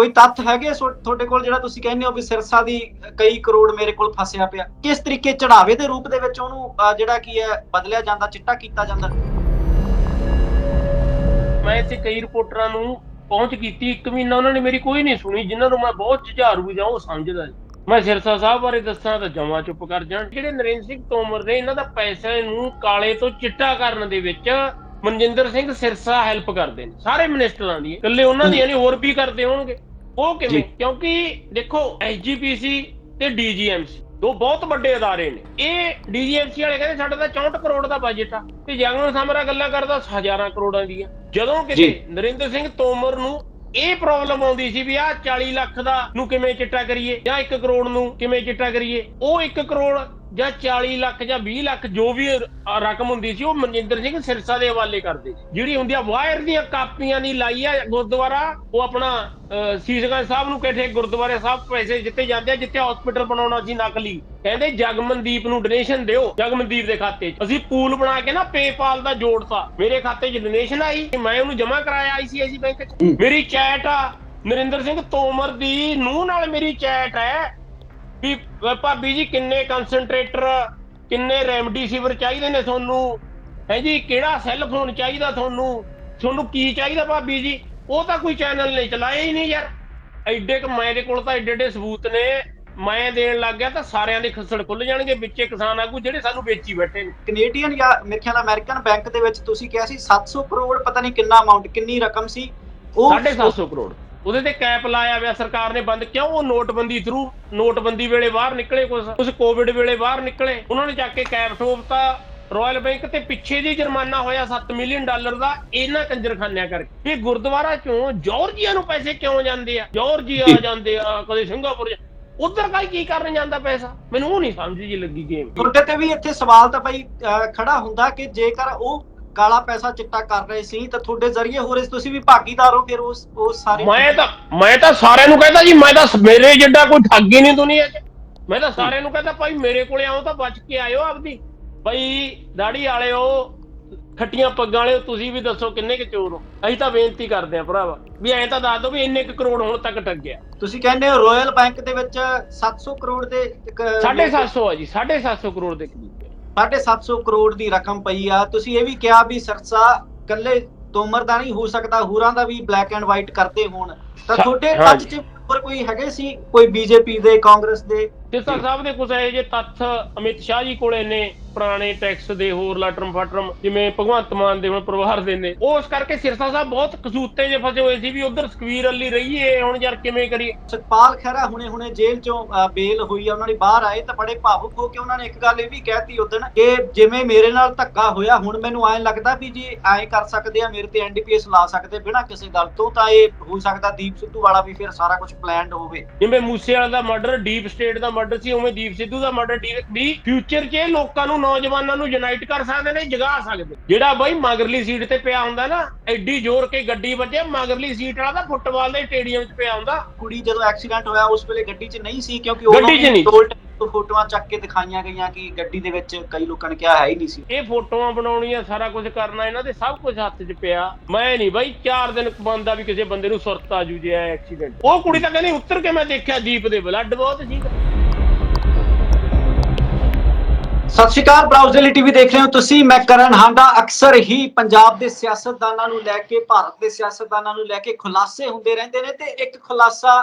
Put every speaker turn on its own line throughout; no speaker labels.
ਕੋਈ ਤੱਥ ਹੈਗੇ ਤੁਹਾਡੇ ਕੋਲ ਜਿਹੜਾ ਤੁਸੀਂ ਕਹਿੰਦੇ ਹੋ ਵੀ ਸਿਰਸਾ ਦੀ ਕਈ ਕਰੋੜ ਮੇਰੇ ਕੋਲ ਫਸਿਆ ਪਿਆ? ਕਿਸ ਤਰੀਕੇ ਚੜਾਵੇ ਦੇ ਰੂਪ ਦੇ ਵਿੱਚ ਉਹਨੂੰ ਜਿਹੜਾ ਕੀ ਹੈ, ਬਦਲਿਆ ਜਾਂਦਾ, ਚਿੱਟਾ ਕੀਤਾ ਜਾਂਦਾ?
ਮੈਂ ਇੱਥੇ ਕਈ ਰਿਪੋਰਟਰਾਂ ਨੂੰ ਪਹੁੰਚ ਕੀਤੀ, ਇੱਕ ਮਹੀਨਾ ਉਹਨਾਂ ਨੇ ਮੇਰੀ ਕੋਈ ਨਹੀਂ ਸੁਣੀ, ਜਿਨ੍ਹਾਂ ਨੂੰ ਮੈਂ ਬਹੁਤ ਝਾਰੂ ਜਾਂ ਉਹ ਸਮਝਦਾ ਮੈਂ ਸਿਰਸਾ ਸਾਹਿਬ ਬਾਰੇ ਦੱਸਾਂ ਤਾਂ ਜਮਾ ਚੁੱਪ ਕਰ ਜਾਣ। ਜਿਹੜੇ ਨਰਿੰਦਰ ਸਿੰਘ ਤੋਮਰ ਨੇ ਇਹਨਾਂ ਦਾ ਪੈਸੇ ਨੂੰ ਕਾਲੇ ਤੋਂ ਚਿੱਟਾ ਕਰਨ ਦੇ ਵਿੱਚ ਮਨਜਿੰਦਰ ਸਿੰਘ ਸਿਰਸਾ ਹੈਲਪ ਕਰਦੇ ਨੇ, ਸਾਰੇ ਮਿਨਿਸਟਰਾਂ ਦੀ। ਇਕੱਲੇ ਉਹਨਾਂ ਦੀਆਂ ਨਹੀਂ, ਹੋਰ ਵੀ ਕਰਦੇ ਹੋਣਗੇ। ਉਹ ਕਿਵੇਂ। ਕਿਉਂਕਿ ਦੇਖੋ ਐਸਜੀਪੀਸੀ ਤੇ ਡੀਜੀਐਮਸੀ ਦੋ ਬਹੁਤ ਵੱਡੇ ਅਦਾਰੇ ਨੇ ਇਹ ਡੀਜੀਐਮਸੀ ਵਾਲੇ ਕਹਿੰਦੇ ਸਾਡਾ ਤਾਂ 64 ਕਰੋੜ ਦਾ ਬਜਟ ਆ ਤੇ ਜਗਮਨ ਸਮਰਾ ਗੱਲਾਂ ਕਰਦਾ ਹਜ਼ਾਰਾਂ ਕਰੋੜਾਂ ਦੀਆਂ ਜਦੋਂ ਕਿਤੇ
ਜੀ।
ਨਰਿੰਦਰ ਸਿੰਘ ਤੋਮਰ ਨੂੰ ਇਹ ਪ੍ਰੋਬਲਮ ਆਉਂਦੀ ਸੀ ਵੀ ਆਹ 40 ਲੱਖ ਦਾ ਨੂੰ ਕਿਵੇਂ ਚਿੱਟਾ ਕਰੀਏ ਜਾਂ 1 ਕਰੋੜ ਨੂੰ ਕਿਵੇਂ ਚਿੱਟਾ ਕਰੀਏ ਉਹ 1 ਕਰੋੜ ਜਾਂ 40 ਲੱਖ ਜਾਂ 20 ਲੱਖ ਜੋ ਵੀ ਰਕਮ ਹੁੰਦੀ ਸੀ ਉਹ ਮਨਜਿੰਦਰ ਸਿੰਘ ਸਿਰਸਾ ਦੇ ਹਵਾਲੇ ਕਰਦੇ ਜਿਹੜੀ ਹੁੰਦੀ ਆ ਵਾਇਰ ਦੀਆਂ ਕਾਪੀਆਂ ਨਹੀਂ ਲਾਈ ਆ ਗੁਰਦੁਆਰਾ ਉਹ ਆਪਣਾ ਸੀਸਗੰਜ ਸਾਹਿਬ ਨੂੰ ਕਿਹੜੇ ਗੁਰਦੁਆਰੇ ਸਾਹਿਬ ਪੈਸੇ ਜਿੱਤੇ ਜਾਂਦੇ ਆ ਜਿੱਥੇ ਹਸਪੀਟਲ ਬਣਾਉਣਾ ਸੀ ਨਕਲੀ। ਕਹਿੰਦੇ ਜਗਮਨਦੀਪ ਨੂੰ ਡੋਨੇਸ਼ਨ ਦਿਓ ਜਗਮਨਦੀਪ ਦੇ ਖਾਤੇ 'ਚ। ਅਸੀਂ ਪੂਲ ਬਣਾ ਕੇ ਨਾ ਪੇਪਾਲ ਦਾ ਜੋੜਤਾ ਮੇਰੇ ਖਾਤੇ 'ਚ ਡੋਨੇਸ਼ਨ ਆਈ ਮੈਂ ਉਹਨੂੰ ਜਮ੍ਹਾਂ ਕਰਾਇਆ ਆਈਸੀਆਈਸੀ ਬੈਂਕ 'ਚ। ਮੇਰੀ ਚੈਟ ਆ ਨਰਿੰਦਰ ਸਿੰਘ ਤੋਮਰ ਦੀ ਨੂੰਹ ਨਾਲ ਮੇਰੀ ਚੈਟ ਹੈ। ਵੀ ਭਾਬੀ ਜੀ ਕਿੰਨੇ ਕਨਸੈਂਟਰੇਟਰ ਕਿੰਨੇ ਰੈਮਡੀਸਿਵਰ ਚਾਹੀਦੇ ਨੇ ਤੁਹਾਨੂੰ? ਹੈ ਜੀ ਕਿਹੜਾ ਸੈੱਲ ਫੋਨ ਚਾਹੀਦਾ ਤੁਹਾਨੂੰ? ਤੁਹਾਨੂੰ ਕੀ ਚਾਹੀਦਾ ਭਾਬੀ ਜੀ? ਉਹ ਤਾਂ ਕੋਈ ਚੈਨਲ ਨਹੀਂ ਚਲਾਇਆ ਹੀ ਨਹੀਂ ਯਾਰ। ਐਡੇ ਕ ਮੇਰੇ ਕੋਲ ਤਾਂ ਐਡੇ ਐਡੇ ਸਬੂਤ ਨੇ। ਮੈਂ ਦੇਣ ਲੱਗ ਗਿਆ ਤਾਂ ਸਾਰਿਆਂ ਦੇ ਖੱਸੜ ਖੁੱਲ ਜਾਣਗੇ ਵਿੱਚੇ ਕਿਸਾਨ ਆਗੂ ਜਿਹੜੇ ਸਾਨੂੰ ਵੇਚੀ ਬੈਠੇ ਨੇ।
ਕੈਨੇਡੀਅਨ ਜਾਂ ਮੇਰੇ ਖਿਆਲ ਅਮਰੀਕਨ ਬੈਂਕ ਦੇ ਵਿੱਚ ਤੁਸੀਂ ਕਿਹਾ ਸੀ 700 ਕਰੋੜ ਪਤਾ ਨਹੀਂ ਕਿੰਨਾ ਅਮਾਉਂਟ ਕਿੰਨੀ ਰਕਮ ਸੀ। ਉਹ
750 ਕਰੋੜ। ਉਹਦੇ ਤੇ ਕੈਪ ਲਾਇਆ ਹੋਇਆ ਸਰਕਾਰ ਨੇ ਬੰਦ ਕਿਉਂ ਉਹ ਨੋਟਬੰਦੀ ਥਰੂ ਨੋਟਬੰਦੀ ਵੇਲੇ ਬਾਹਰ ਨਿਕਲੇ ਕੁਝ ਕੁਝ ਕੋਵਿਡ ਵੇਲੇ ਬਾਹਰ ਨਿਕਲੇ। ਉਹਨਾਂ ਨੇ ਚੱਕ ਕੇ ਕੈਪ ਠੋਕਤਾ ਰਾਇਲ ਬੈਂਕ ਤੇ ਪਿੱਛੇ ਜੀ ਜੁਰਮਾਨਾ ਹੋਇਆ 7 ਮਿਲੀਅਨ ਡਾਲਰ ਦਾ ਇਹਨਾਂ ਕੰਜਰਖਾਨਿਆਂ ਕਰਕੇ। ਇਹ ਗੁਰਦੁਆਰਾ ਚੋਂ ਜਾਰਜੀਆ ਨੂੰ ਪੈਸੇ ਕਿਉਂ ਜਾਂਦੇ ਆ? ਜਾਰਜੀਆ ਜਾਂਦੇ ਆ ਕਦੇ ਸਿੰਗਾਪੁਰ ਉਧਰ ਕਾਈ ਕੀ ਕਰਨ ਜਾਂਦਾ ਪੈਸਾ? ਮੈਨੂੰ ਉਹ ਨਹੀਂ ਸਮਝ ਜੀ ਲੱਗੀ ਗੇਮ
ਤੁਹਾਡੇ ਤੇ ਵੀ ਇੱਥੇ ਸਵਾਲ ਤਾਂ ਭਾਈ ਖੜਾ ਹੁੰਦਾ ਕਿ ਜੇਕਰ ਉਹ ਕਾਲਾ ਪੈਸਾ ਚਿੱਟਾ ਕਰ ਰਹੇ ਸੀ ਤਾਂ ਤੁਹਾਡੇ ਜ਼ਰੀਏ ਹੋ ਰਹੇ ਸੀ, ਤੁਸੀਂ ਵੀ ਭਾਗੀਦਾਰ ਹੋ ਫਿਰ ਉਸ ਉਸ ਸਾਰੇ
ਮੈਂ ਤਾਂ ਮੈਂ ਤਾਂ ਸਾਰਿਆਂ ਨੂੰ ਕਹਿੰਦਾ ਜੀ ਮੈਂ ਤਾਂ ਮੇਰੇ ਜਿੱਡਾ ਕੋਈ ਠੱਗ ਹੀ ਨਹੀਂ ਦੁਨੀਆ 'ਚ। ਮੈਂ ਤਾਂ ਸਾਰਿਆਂ ਨੂੰ ਕਹਿੰਦਾ ਭਾਈ ਮੇਰੇ ਕੋਲੇ ਆਓ ਤਾਂ ਬਚ ਕੇ ਆਇਓ ਆਪਦੀ। ਭਾਈ ਦਾੜੀ ਵਾਲਿਓ ਖੱਟੀਆਂ ਪੱਗਾਂ ਵਾਲਿਓ ਤੁਸੀਂ ਵੀ ਦੱਸੋ ਕਿੰਨੇ ਕੁ ਚੋਰ ਹੋ। ਅਸੀਂ ਤਾਂ ਬੇਨਤੀ ਕਰਦੇ ਆ ਭਰਾਵਾ ਵੀ ਐਂ ਤਾਂ ਦੱਸ ਦਿਓ ਵੀ ਇੰਨੇ ਕੁ ਕਰੋੜ ਹੁਣ ਤੱਕ ਠੱਗਿਆ।
ਤੁਸੀਂ ਕਹਿੰਦੇ ਹੋ ਰਾਇਲ ਬੈਂਕ ਦੇ ਵਿੱਚ 700 ਕਰੋੜ ਦੇ ਇੱਕ
750 ਆ ਜੀ 750 ਕਰੋੜ ਦੇ ਕਰੀਬ।
750 ਕਰੋੜ ਦੀ ਰਕਮ ਪਈ ਆ। ਤੁਸੀਂ ਇਹ ਵੀ ਕਿਹਾ ਵੀ ਸਰਸਾ ਕੱਲੇ ਤੋਮਰ ਦਾ ਨਹੀਂ ਹੋ ਸਕਦਾ ਹੋਰਾਂ ਦਾ ਵੀ ਬਲੈਕ ਐਂਡ ਵਾਈਟ ਕਰਦੇ ਹੋਣ। ਤਾਂ ਤੁਹਾਡੇ ਟੱਚ 'ਚ ਹੋਰ ਕੋਈ ਹੈਗੇ ਸੀ? ਕੋਈ ਬੀਜੇਪੀ ਦੇ ਕਾਂਗਰਸ ਦੇ?
ਸਿੱਧਾ ਸਾਹਿਬ ਦੇ ਕੁਝ ਇਹੋ ਜਿਹੇ ਤੱਥ ਅਮਿਤ ਸ਼ਾਹ ਜੀ ਕੋਲੇ ਨੇ। ਪੁਰਾਣੇ ਟੈਕਸ ਦੇ ਹੋਰ ਲਾਟਰਮ ਫਾਟਰਮ ਜਿਵੇਂ ਭਗਵੰਤ ਮਾਨ ਦੇ ਹੁਣ ਪਰਿਵਾਰ ਦੇ ਨੇ। ਉਸ ਕਰਕੇ ਸਿਰਸਾ ਸਾਹਿਬ ਬਹੁਤ ਕਸੂਤੇ ਜੇ ਫਸੇ ਹੋਏ ਸੀ ਵੀ ਉਧਰ ਸਕਵੀਰ ਅਲੀ ਰਹੀਏ ਹੁਣ ਯਾਰ ਕਿਵੇਂ ਕਰੀਏ?
ਸਤਪਾਲ ਖਹਿਰਾ ਹੁਣੇ ਹੁਣੇ ਜੇਲ੍ਹ ਚੋਂ ਬੇਲ ਹੋਈ ਆ ਉਹਨਾਂ ਨੇ ਬਾਹਰ ਆਏ ਤਾਂ ਬੜੇ ਭਾਵੁਕ ਹੋ ਕੇ ਉਹਨਾਂ ਨੇ ਇੱਕ ਗੱਲ ਇਹ ਵੀ ਕਹਿਤੀ ਉਦੋਂ ਕਿ ਜਿਵੇਂ ਮੇਰੇ ਨਾਲ ਧੱਕਾ ਹੋਇਆ ਹੁਣ ਮੈਨੂੰ ਐਂ ਲੱਗਦਾ ਵੀ ਜੀ ਐਂ ਕਰ ਸਕਦੇ ਆ ਮੇਰੇ ਤੇ ਐਨਡੀਪੀਐਸ ਲਾ ਸਕਦੇ ਬਿਨਾਂ ਕਿਸੇ ਗੱਲ ਤੋਂ ਤਾਂ ਇਹ ਹੋ ਸਕਦਾ ਦੀਪ ਸਿੱਧੂ ਵਾਲਾ ਵੀ ਫਿਰ ਸਾਰਾ ਕੁਝ ਪਲਾਨਡ ਹੋਵੇ।
ਜਿਵੇਂ ਮੂਸੇ ਵਾਲਾ ਦਾ ਮਰਡਰ ਡੀਪ ਸਟੇਟ ਦਾ ਮਰਡਰ ਸੀ ਉਵੇਂ ਦੀਪ ਸਿੱਧੂ ਦਾ ਮਰਡਰ ਵੀ ਫਿਊਚਰ 'ਚ ਲੋਕਾਂ ਨੂੰ ਨੌਜਵਾਨਾਂ ਨੂੰ ਯੂਨਾਈਟ ਕਰ ਸਕਦੇ ਨੇ ਜਗਾ ਸਕਦੇ। ਜਿਹੜਾ ਬਾਈ ਮਗਰਲੀ ਸੀਟ ਤੇ ਪਿਆ ਹੁੰਦਾ ਨਾ ਐਡੀ ਜ਼ੋਰ ਕੇ ਗੱਡੀ ਵੱਜੇ ਮਗਰਲੀ ਸੀਟ ਵਾਲਾ ਤਾਂ ਫੁੱਟਬਾਲ ਦੇ ਸਟੇਡੀਅਮ 'ਚ ਪਿਆ ਹੁੰਦਾ।
ਕੁੜੀ ਜਦੋਂ ਐਕਸੀਡੈਂਟ ਹੋਇਆ ਉਸ ਵੇਲੇ ਗੱਡੀ 'ਚ ਨਹੀਂ ਸੀ ਕਿਉਂਕਿ
ਗੱਡੀ 'ਚ ਨਹੀਂ।
ਟੋਲ ਤੋਂ ਫੋਟੋਆਂ ਚੱਕ ਕੇ ਦਿਖਾਈਆਂ ਗਈਆਂ ਕਿ ਗੱਡੀ ਦੇ ਵਿੱਚ ਕਈ ਲੋਕਾਂ ਨੇ ਕਿਹਾ ਹੈ ਹੀ ਨਹੀਂ ਸੀ।
ਇਹ ਫੋਟੋਆਂ ਬਣਾਉਣੀਆਂ ਸਾਰਾ ਕੁਝ ਕਰਨਾ ਇਹਨਾਂ ਦੇ ਸਭ ਕੁਝ ਹੱਥ 'ਚ ਪਿਆ। ਮੈਂ ਨਹੀਂ ਬਾਈ 4 ਦਿਨ ਬੰਦਾ ਵੀ ਕਿਸੇ ਬੰਦੇ ਨੂੰ ਸੁਰਤ ਆ ਜੂ ਜੇ ਐਕਸੀਡੈਂਟ ਉਹ ਕੁੜੀ ਤਾਂ ਕਹਿੰਦੀ ਉੱਤਰ ਕੇ ਮੈਂ ਦੇਖਿਆ ਜੀਪ ਦੇ ਬਲੱਡ ਬਹੁਤ ਸੀਗਾ
ਸਤਿ ਸ਼੍ਰੀ ਅਕਾਲ ਬਰਾਊਜ਼ ਡੇਲੀ ਟੀਵੀ ਦੇਖ ਰਹੇ ਹੋ ਤੁਸੀਂ। ਮੈਂ ਕਰਨ ਹਾਂਡਾ ਅਕਸਰ ਹੀ ਪੰਜਾਬ ਦੇ ਸਿਆਸਤਦਾਨਾਂ ਨੂੰ ਲੈ ਕੇ ਭਾਰਤ ਦੇ ਸਿਆਸਤਦਾਨਾਂ ਨੂੰ ਲੈ ਕੇ ਖੁਲਾਸੇ ਹੁੰਦੇ ਰਹਿੰਦੇ ਨੇ ਤੇ ਇੱਕ ਖੁਲਾਸਾ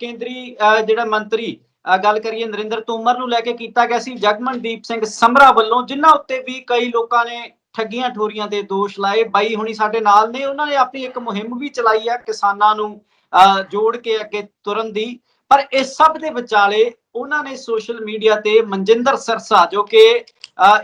ਕੇਂਦਰੀ ਜਿਹੜਾ ਮੰਤਰੀ ਗੱਲ ਕਰੀਏ ਨਰਿੰਦਰ ਤੋਮਰ ਨੂੰ ਲੈ ਕੇ ਕੀਤਾ ਗਿਆ ਸੀ। ਜਗਮਨਦੀਪ ਸਿੰਘ ਸਮਰਾ ਵੱਲੋਂ ਜਿਨ੍ਹਾਂ ਉੱਤੇ ਵੀ ਕਈ ਲੋਕਾਂ ਨੇ ਠੱਗੀਆਂ ਠੋਰੀਆਂ ਦੇ ਦੋਸ਼ ਲਾਏ ਬਾਈ ਹੁਣੀ ਸਾਡੇ ਨਾਲ ਨੇ। ਉਹਨਾਂ ਨੇ ਆਪਣੀ ਇੱਕ ਮੁਹਿੰਮ ਵੀ ਚਲਾਈ ਹੈ ਕਿਸਾਨਾਂ ਨੂੰ ਅਹ, ਜੋੜ ਕੇ ਅੱਗੇ ਤੁਰਨ ਦੀ। ਪਰ ਇਸ ਸਭ ਦੇ ਵਿਚਾਲੇ ਉਹਨਾਂ ਨੇ ਸੋਸ਼ਲ ਮੀਡੀਆ ਤੇ ਮਨਜਿੰਦਰ ਸਰਸਾ ਜੋ ਕਿ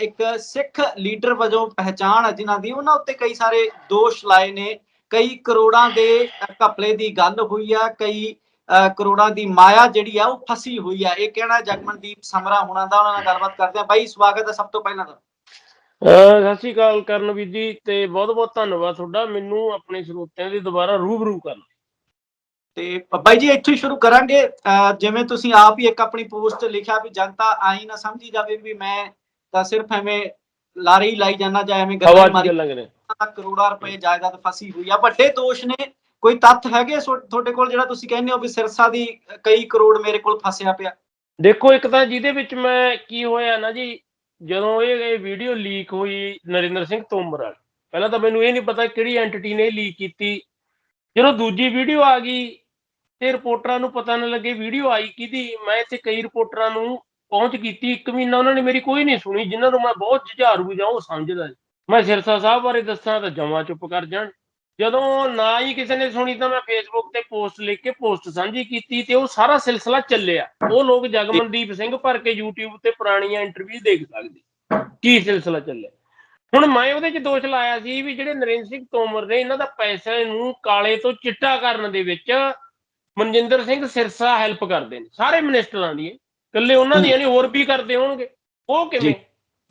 ਇੱਕ ਸਿੱਖ ਲੀਡਰ ਵਜੋਂ ਪਹਿਚਾਣ ਹੈ ਜਿਨ੍ਹਾਂ ਦੀ ਉਹਨਾਂ ਉੱਤੇ ਕਈ ਸਾਰੇ ਦੋਸ਼ ਲਾਏ ਨੇ। ਕਈ ਕਰੋੜਾਂ ਦੇ ਘਪਲੇ ਦੀ ਗੱਲ ਹੋਈ ਆ ਕਈ ਅਹ, ਕਰੋੜਾਂ ਦੀ ਮਾਇਆ ਜਿਹੜੀ ਆ ਉਹ ਫਸੀ ਹੋਈ ਆ। ਇਹ ਕਹਿਣਾ ਜਗਮਨਦੀਪ ਸਮਰਾ ਹੁਣਾਂ ਦਾ ਉਹਨਾਂ ਨਾਲ ਗੱਲਬਾਤ ਕਰਦੇ ਆ। ਬਾਈ ਸਵਾਗਤ ਹੈ ਸਭ ਤੋਂ ਪਹਿਲਾਂ ਤਾਂ।
ਅਹ ਸਤਿ ਸ਼੍ਰੀ ਅਕਾਲ ਕਰਨਵੀਰ ਜੀ ਤੇ ਬਹੁਤ ਬਹੁਤ ਧੰਨਵਾਦ ਤੁਹਾਡਾ। ਮੈਨੂੰ ਆਪਣੇ ਸਰੋਤਿਆਂ ਦੇ ਦੁਬਾਰਾ ਰੂਬਰੂ ਕਰਨ।
ਤੇ ਬਾਈ ਜੀ ਇੱਥੋਂ ਸ਼ੁਰੂ ਕਰਾਂਗੇ। ਜਿਵੇਂ ਤੁਸੀਂ ਆਪ ਹੀ ਇੱਕ ਆਪਣੀ ਪੋਸਟ ਲਿਖਿਆ ਵੀ ਜਨਤਾ ਆਈ ਨਾ ਸਮਝੀ ਜਾਵੇ ਵੀ ਮੈਂ ਤਾਂ ਸਿਰਫ ਐਵੇਂ ਲਾਰੀ ਲਾਈ ਜਾਣਾ ਜਾਂ ਐਵੇਂ ਗੱਲਾਂ ਮਾਰੀ ਕਰੋੜਾਂ ਰੁਪਏ ਜਾਇਦਾਦ ਫਸੀ ਹੋਈ ਆ। ਵੱਡੇ ਦੋਸ਼ ਨੇ ਕੋਈ ਤੱਥ ਹੈਗੇ ਤੁਹਾਡੇ ਕੋਲ ਜਿਹੜਾ ਤੁਸੀਂ ਕਹਿੰਦੇ ਹੋ ਵੀ ਸਿਰਸਾ ਦੀ ਕਈ ਕਰੋੜ ਮੇਰੇ ਕੋਲ ਫਸਿਆ ਪਿਆ?
ਦੇਖੋ ਇੱਕ ਤਾਂ ਜਿਹਦੇ ਵਿੱਚ ਮੈਂ ਕੀ ਹੋਇਆ ਨਾ ਜੀ ਜਦੋਂ ਇਹ ਇਹ ਵੀਡੀਓ ਲੀਕ ਹੋਈ ਨਰਿੰਦਰ ਸਿੰਘ ਤੋਮਰ ਵਾਲੀ ਪਹਿਲਾਂ ਤਾਂ ਮੈਨੂੰ ਇਹ ਨਹੀਂ ਪਤਾ ਕਿਹੜੀ ਐਂਟੀਟੀ ਨੇ ਲੀਕ ਕੀਤੀ। ਜਦੋਂ ਦੂਜੀ ਵੀਡੀਓ ਆ ਗਈ ਤੇ ਰਿਪੋਰਟਰਾਂ ਨੂੰ ਪਤਾ ਨਾ ਲੱਗੇ ਵੀਡੀਓ ਆਈ ਕਿਹਦੀ। ਮੈਂ ਇੱਥੇ ਕਈ ਰਿਪੋਰਟਰਾਂ ਨੂੰ ਪਹੁੰਚ ਕੀਤੀ। ਇੱਕ ਮਹੀਨਾ ਉਹਨਾਂ ਨੇ ਮੇਰੀ ਕੋਈ ਨਹੀਂ ਸੁਣੀ, ਜਿਨ੍ਹਾਂ ਨੂੰ ਮੈਂ ਬਹੁਤ ਜੁਝਾਰੂ ਜਾਂ ਉਹ ਸਮਝਦਾ ਮੈਂ ਸਿਰਸਾ ਸਾਹਿਬ ਬਾਰੇ ਦੱਸਾਂ ਤਾਂ ਜਮਾ ਚੁੱਪ ਕਰ ਜਾਣ। ਜਦੋਂ ਨਾ ਹੀ ਕਿਸੇ ਨੇ ਸੁਣੀ ਤਾਂ ਮੈਂ ਫੇਸਬੁੱਕ ਤੇ ਪੋਸਟ ਲਿਖ ਕੇ ਪੋਸਟ ਸਾਂਝੀ ਕੀਤੀ ਤੇ ਉਹ ਸਾਰਾ ਸਿਲਸਿਲਾ ਚੱਲਿਆ। ਉਹ ਲੋਕ ਜਗਮਨਦੀਪ ਸਿੰਘ ਭਰ ਕੇ YouTube ਤੇ ਪੁਰਾਣੀਆਂ ਇੰਟਰਵਿਊ ਦੇਖ ਸਕਦੇ। ਕੀ ਸਿਲਸਿਲਾ ਚੱਲਿਆ? ਹੁਣ ਮੈਂ ਉਹਦੇ 'ਚ ਦੋਸ਼ ਲਾਇਆ ਸੀ ਵੀ ਜਿਹੜੇ ਨਰਿੰਦਰ ਸਿੰਘ ਤੋਮਰ ਨੇ ਇਹਨਾਂ ਦਾ ਪੈਸੇ ਨੂੰ ਕਾਲੇ ਤੋਂ ਚਿੱਟਾ ਕਰਨ ਦੇ ਵਿੱਚ ਮਨਜਿੰਦਰ ਸਿੰਘ ਸਿਰਸਾ ਹੈਲਪ ਕਰਦੇ ਨੇ ਸਾਰੇ ਮਿਨਿਸਟਰਾਂ ਦੀ ਇਕੱਲੇ ਉਹਨਾਂ ਦੀਆਂ ਨਹੀਂ ਹੋਰ ਵੀ ਕਰਦੇ ਹੋਣਗੇ। ਉਹ ਕਿਵੇਂ।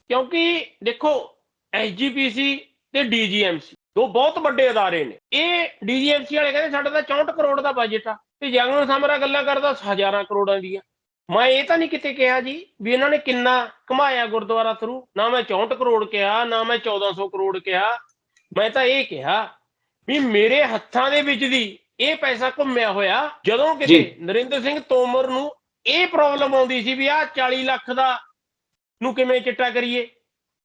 ਕਿਉਂਕਿ ਦੇਖੋ ਐਸਜੀਪੀਸੀ ਤੇ ਡੀਜੀਐਮਸੀ ਦੋ ਬਹੁਤ ਵੱਡੇ ਅਦਾਰੇ ਨੇ। ਇਹ ਡੀਜੀਐਮਸੀ ਵਾਲੇ ਕਹਿੰਦੇ ਸਾਡਾ ਤਾਂ 64 ਕਰੋੜ ਦਾ ਬਜਟ ਆ ਤੇ ਜਗਨ ਸਮਰਾ ਗੱਲਾਂ ਕਰਦਾ ਹਜ਼ਾਰਾਂ ਕਰੋੜਾਂ ਦੀਆਂ। ਮੈਂ ਇਹ ਤਾਂ ਨਹੀਂ ਕਿਤੇ ਕਿਹਾ ਜੀ ਵੀ ਇਹਨਾਂ ਨੇ ਕਿੰਨਾ ਕਮਾਇਆ ਗੁਰਦੁਆਰਾ ਥਰੂ ਨਾ ਮੈਂ 64 ਕਰੋੜ ਕਿਹਾ ਨਾ ਮੈਂ 1400 ਕਰੋੜ ਕਿਹਾ। ਮੈਂ ਤਾਂ ਇਹ ਕਿਹਾ ਵੀ ਮੇਰੇ ਹੱਥਾਂ ਦੇ ਵਿੱਚ ਦੀ ਇਹ ਪੈਸਾ ਘੁੰਮਿਆ ਹੋਇਆ ਜਦੋਂ ਕਿਤੇ। ਨਰਿੰਦਰ ਸਿੰਘ ਤੋਮਰ ਨੂੰ ਇਹ ਪ੍ਰੋਬਲਮ ਆਉਂਦੀ ਸੀ ਵੀ ਆਹ 40 ਲੱਖ ਦਾ ਨੂੰ ਕਿਵੇਂ ਚਿੱਟਾ ਕਰੀਏ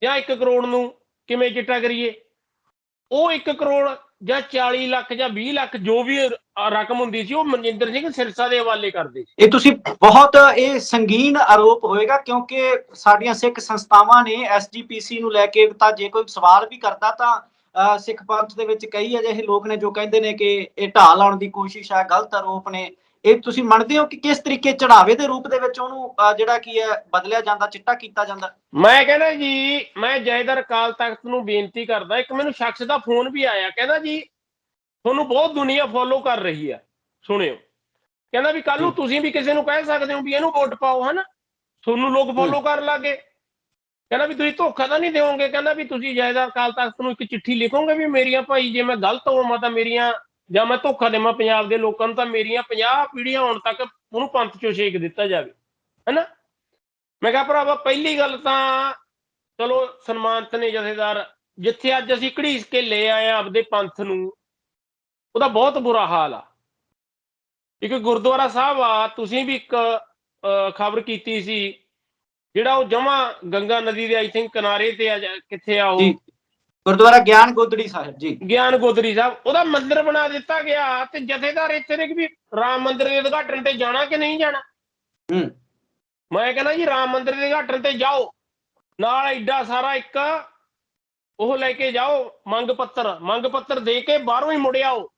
ਜਾਂ 1 ਕਰੋੜ ਨੂੰ ਕਿਵੇਂ ਚਿੱਟਾ ਕਰੀਏ ਉਹ 1 ਕਰੋੜ ਜਾਂ 40 ਲੱਖ ਜਾਂ 20 ਲੱਖ ਜੋ ਵੀ ਰਕਮ ਹੁੰਦੀ ਸੀ ਉਹ ਮਨਜਿੰਦਰ ਸਿੰਘ ਸਿਰਸਾ ਦੇ ਹਵਾਲੇ ਕਰਦੇ ਸੀ
ਇਹ ਤੁਸੀਂ ਬਹੁਤ ਇਹ ਸੰਗੀਨ ਆਰੋਪ ਹੋਏਗਾ ਕਿਉਂਕਿ ਸਾਡੀਆਂ ਸਿੱਖ ਸੰਸਥਾਵਾਂ ਨੇ ਐਸਜੀਪੀਸੀ ਨੂੰ ਲੈ ਕੇ ਤਾਂ ਜੇ ਕੋਈ ਸਵਾਲ ਵੀ ਕਰਦਾ ਤਾਂ ਸਿੱਖ ਪੰਥ ਦੇ ਵਿੱਚ ਕਈ ਅਜਿਹੇ ਲੋਕ ਨੇ ਜੋ ਕਹਿੰਦੇ ਨੇ ਕਿ ਇਹ ਢਾਹ ਲਾਉਣ ਦੀ ਕੋਸ਼ਿਸ਼ ਹੈ ਗਲਤ ਆਰੋਪ ਨੇ। ਇਹ ਤੁਸੀਂ ਮੰਨਦੇ ਹੋ ਕਿ ਕਿਸ ਤਰੀਕੇ ਚੜਾਵੇ ਦੇ ਰੂਪ ਦੇ ਵਿੱਚ ਉਹਨੂੰ ਜਿਹੜਾ ਕੀ ਹੈ ਬਦਲਿਆ ਜਾਂਦਾ ਚਿੱਟਾ ਕੀਤਾ ਜਾਂਦਾ?
ਮੈਂ ਕਹਿੰਦਾ ਜੀ ਮੈਂ ਜੈਦਰ ਅਕਾਲ ਤਖਤ ਨੂੰ ਬੇਨਤੀ ਕਰਦਾ ਇੱਕ ਮੈਨੂੰ ਸ਼ਖਸ ਦਾ ਫੋਨ ਵੀ ਆਇਆ ਕਹਿੰਦਾ ਜੀ ਤੁਹਾਨੂੰ ਬਹੁਤ ਦੁਨੀਆ ਫੋਲੋ ਕਰ ਰਹੀ ਆ ਸੁਣਿਓ। ਕਹਿੰਦਾ ਵੀ ਕੱਲ ਨੂੰ ਤੁਸੀਂ ਵੀ ਕਿਸੇ ਨੂੰ ਕਹਿ ਸਕਦੇ ਹੋ ਵੀ ਇਹਨੂੰ ਵੋਟ ਪਾਓ ਹਨਾ? ਤੁਹਾਨੂੰ ਲੋਕ ਫੋਲੋ ਕਰਨ ਲੱਗੇ ਕਹਿੰਦਾ ਵੀ ਤੁਸੀਂ ਧੋਖਾ ਤਾਂ ਨਹੀਂ ਦਿਓਗੇ? ਕਹਿੰਦਾ ਵੀ ਤੁਸੀਂ ਜਾਇਦਾਦ ਅਕਾਲ ਤਖਤ ਨੂੰ ਇੱਕ ਚਿੱਠੀ ਲਿਖੋਗੇ ਵੀ ਮੇਰੀਆਂ ਭਾਈ ਜੇ ਮੈਂ ਗਲਤ ਹੋਵਾਂ ਤਾਂ ਮੇਰੀਆਂ ਜਾਂ ਮੈਂ ਧੋਖਾ ਦੇਵਾਂ ਪੰਜਾਬ ਦੇ ਲੋਕਾਂ ਨੂੰ, ਤਾਂ ਮੇਰੀਆਂ 50 ਪੀੜ੍ਹੀਆਂ ਹੋਣ ਤੱਕ ਉਹਨੂੰ ਪੰਥ ਚੋਂ ਛੇਕ ਦਿੱਤਾ ਜਾਵੇ। ਹੈਨਾ? ਮੈਂ ਕਿਹਾ ਭਰਾਵਾ, ਪਹਿਲੀ ਗੱਲ ਤਾਂ ਚਲੋ ਸਨਮਾਨਤ ਨੇ ਜਥੇਦਾਰ, ਜਿੱਥੇ ਅੱਜ ਅਸੀਂ ਘੜੀਸ ਕੇ ਲੈ ਆਏ ਆ ਆਪਦੇ ਪੰਥ ਨੂੰ, ਉਹਦਾ ਬਹੁਤ ਬੁਰਾ ਹਾਲ ਆ। ਇੱਕ ਗੁਰਦੁਆਰਾ ਸਾਹਿਬ ਆ, ਤੁਸੀਂ ਵੀ ਇੱਕ ਖਬਰ ਕੀਤੀ ਸੀ ਜਿਹੜਾ ਉਹ ਜਮਾ ਗੰਗਾ ਨਦੀ ਦੇ ਆਈ ਥਿੰਕ ਕਿਨਾਰੇ ਤੇ ਆ ਕਿੱਥੇ ਆ ਉਹ।
ਗੁਰਦੁਆਰਾ ਗਿਆਨ ਗੋਦੜੀ ਸਾਹਿਬ ਜੀ।
ਗਿਆਨ ਗੋਦਰੀ ਸਾਹਿਬ ਉਹਦਾ ਮੰਦਿਰ ਬਣਾ ਦਿੱਤਾ ਗਿਆ ਤੇ ਜਥੇਦਾਰ ਇੱਥੇ ਨੇ ਕਿ ਵੀ ਰਾਮ ਮੰਦਿਰ ਦੇ ਉਦਘਾਟਨ ਤੇ ਜਾਣਾ ਕਿ ਨਹੀਂ ਜਾਣਾ?
ਹੂੰ।
ਮੈਂ ਕਹਿੰਦਾ ਜੀ ਰਾਮ ਮੰਦਿਰ ਦੇ ਉਦਘਾਟਨ ਤੇ ਜਾਓ। ਨਾਲ ਐਡਾ ਸਾਰਾ ਇੱਕ ਉਹ ਲੈ ਕੇ ਜਾਓ ਮੰਗ ਪੱਤਰ। ਮੰਗ ਪੱਤਰ ਦੇ ਕੇ ਬਾਹਰੋਂ ਹੀ ਮੁੜ ਆਓ।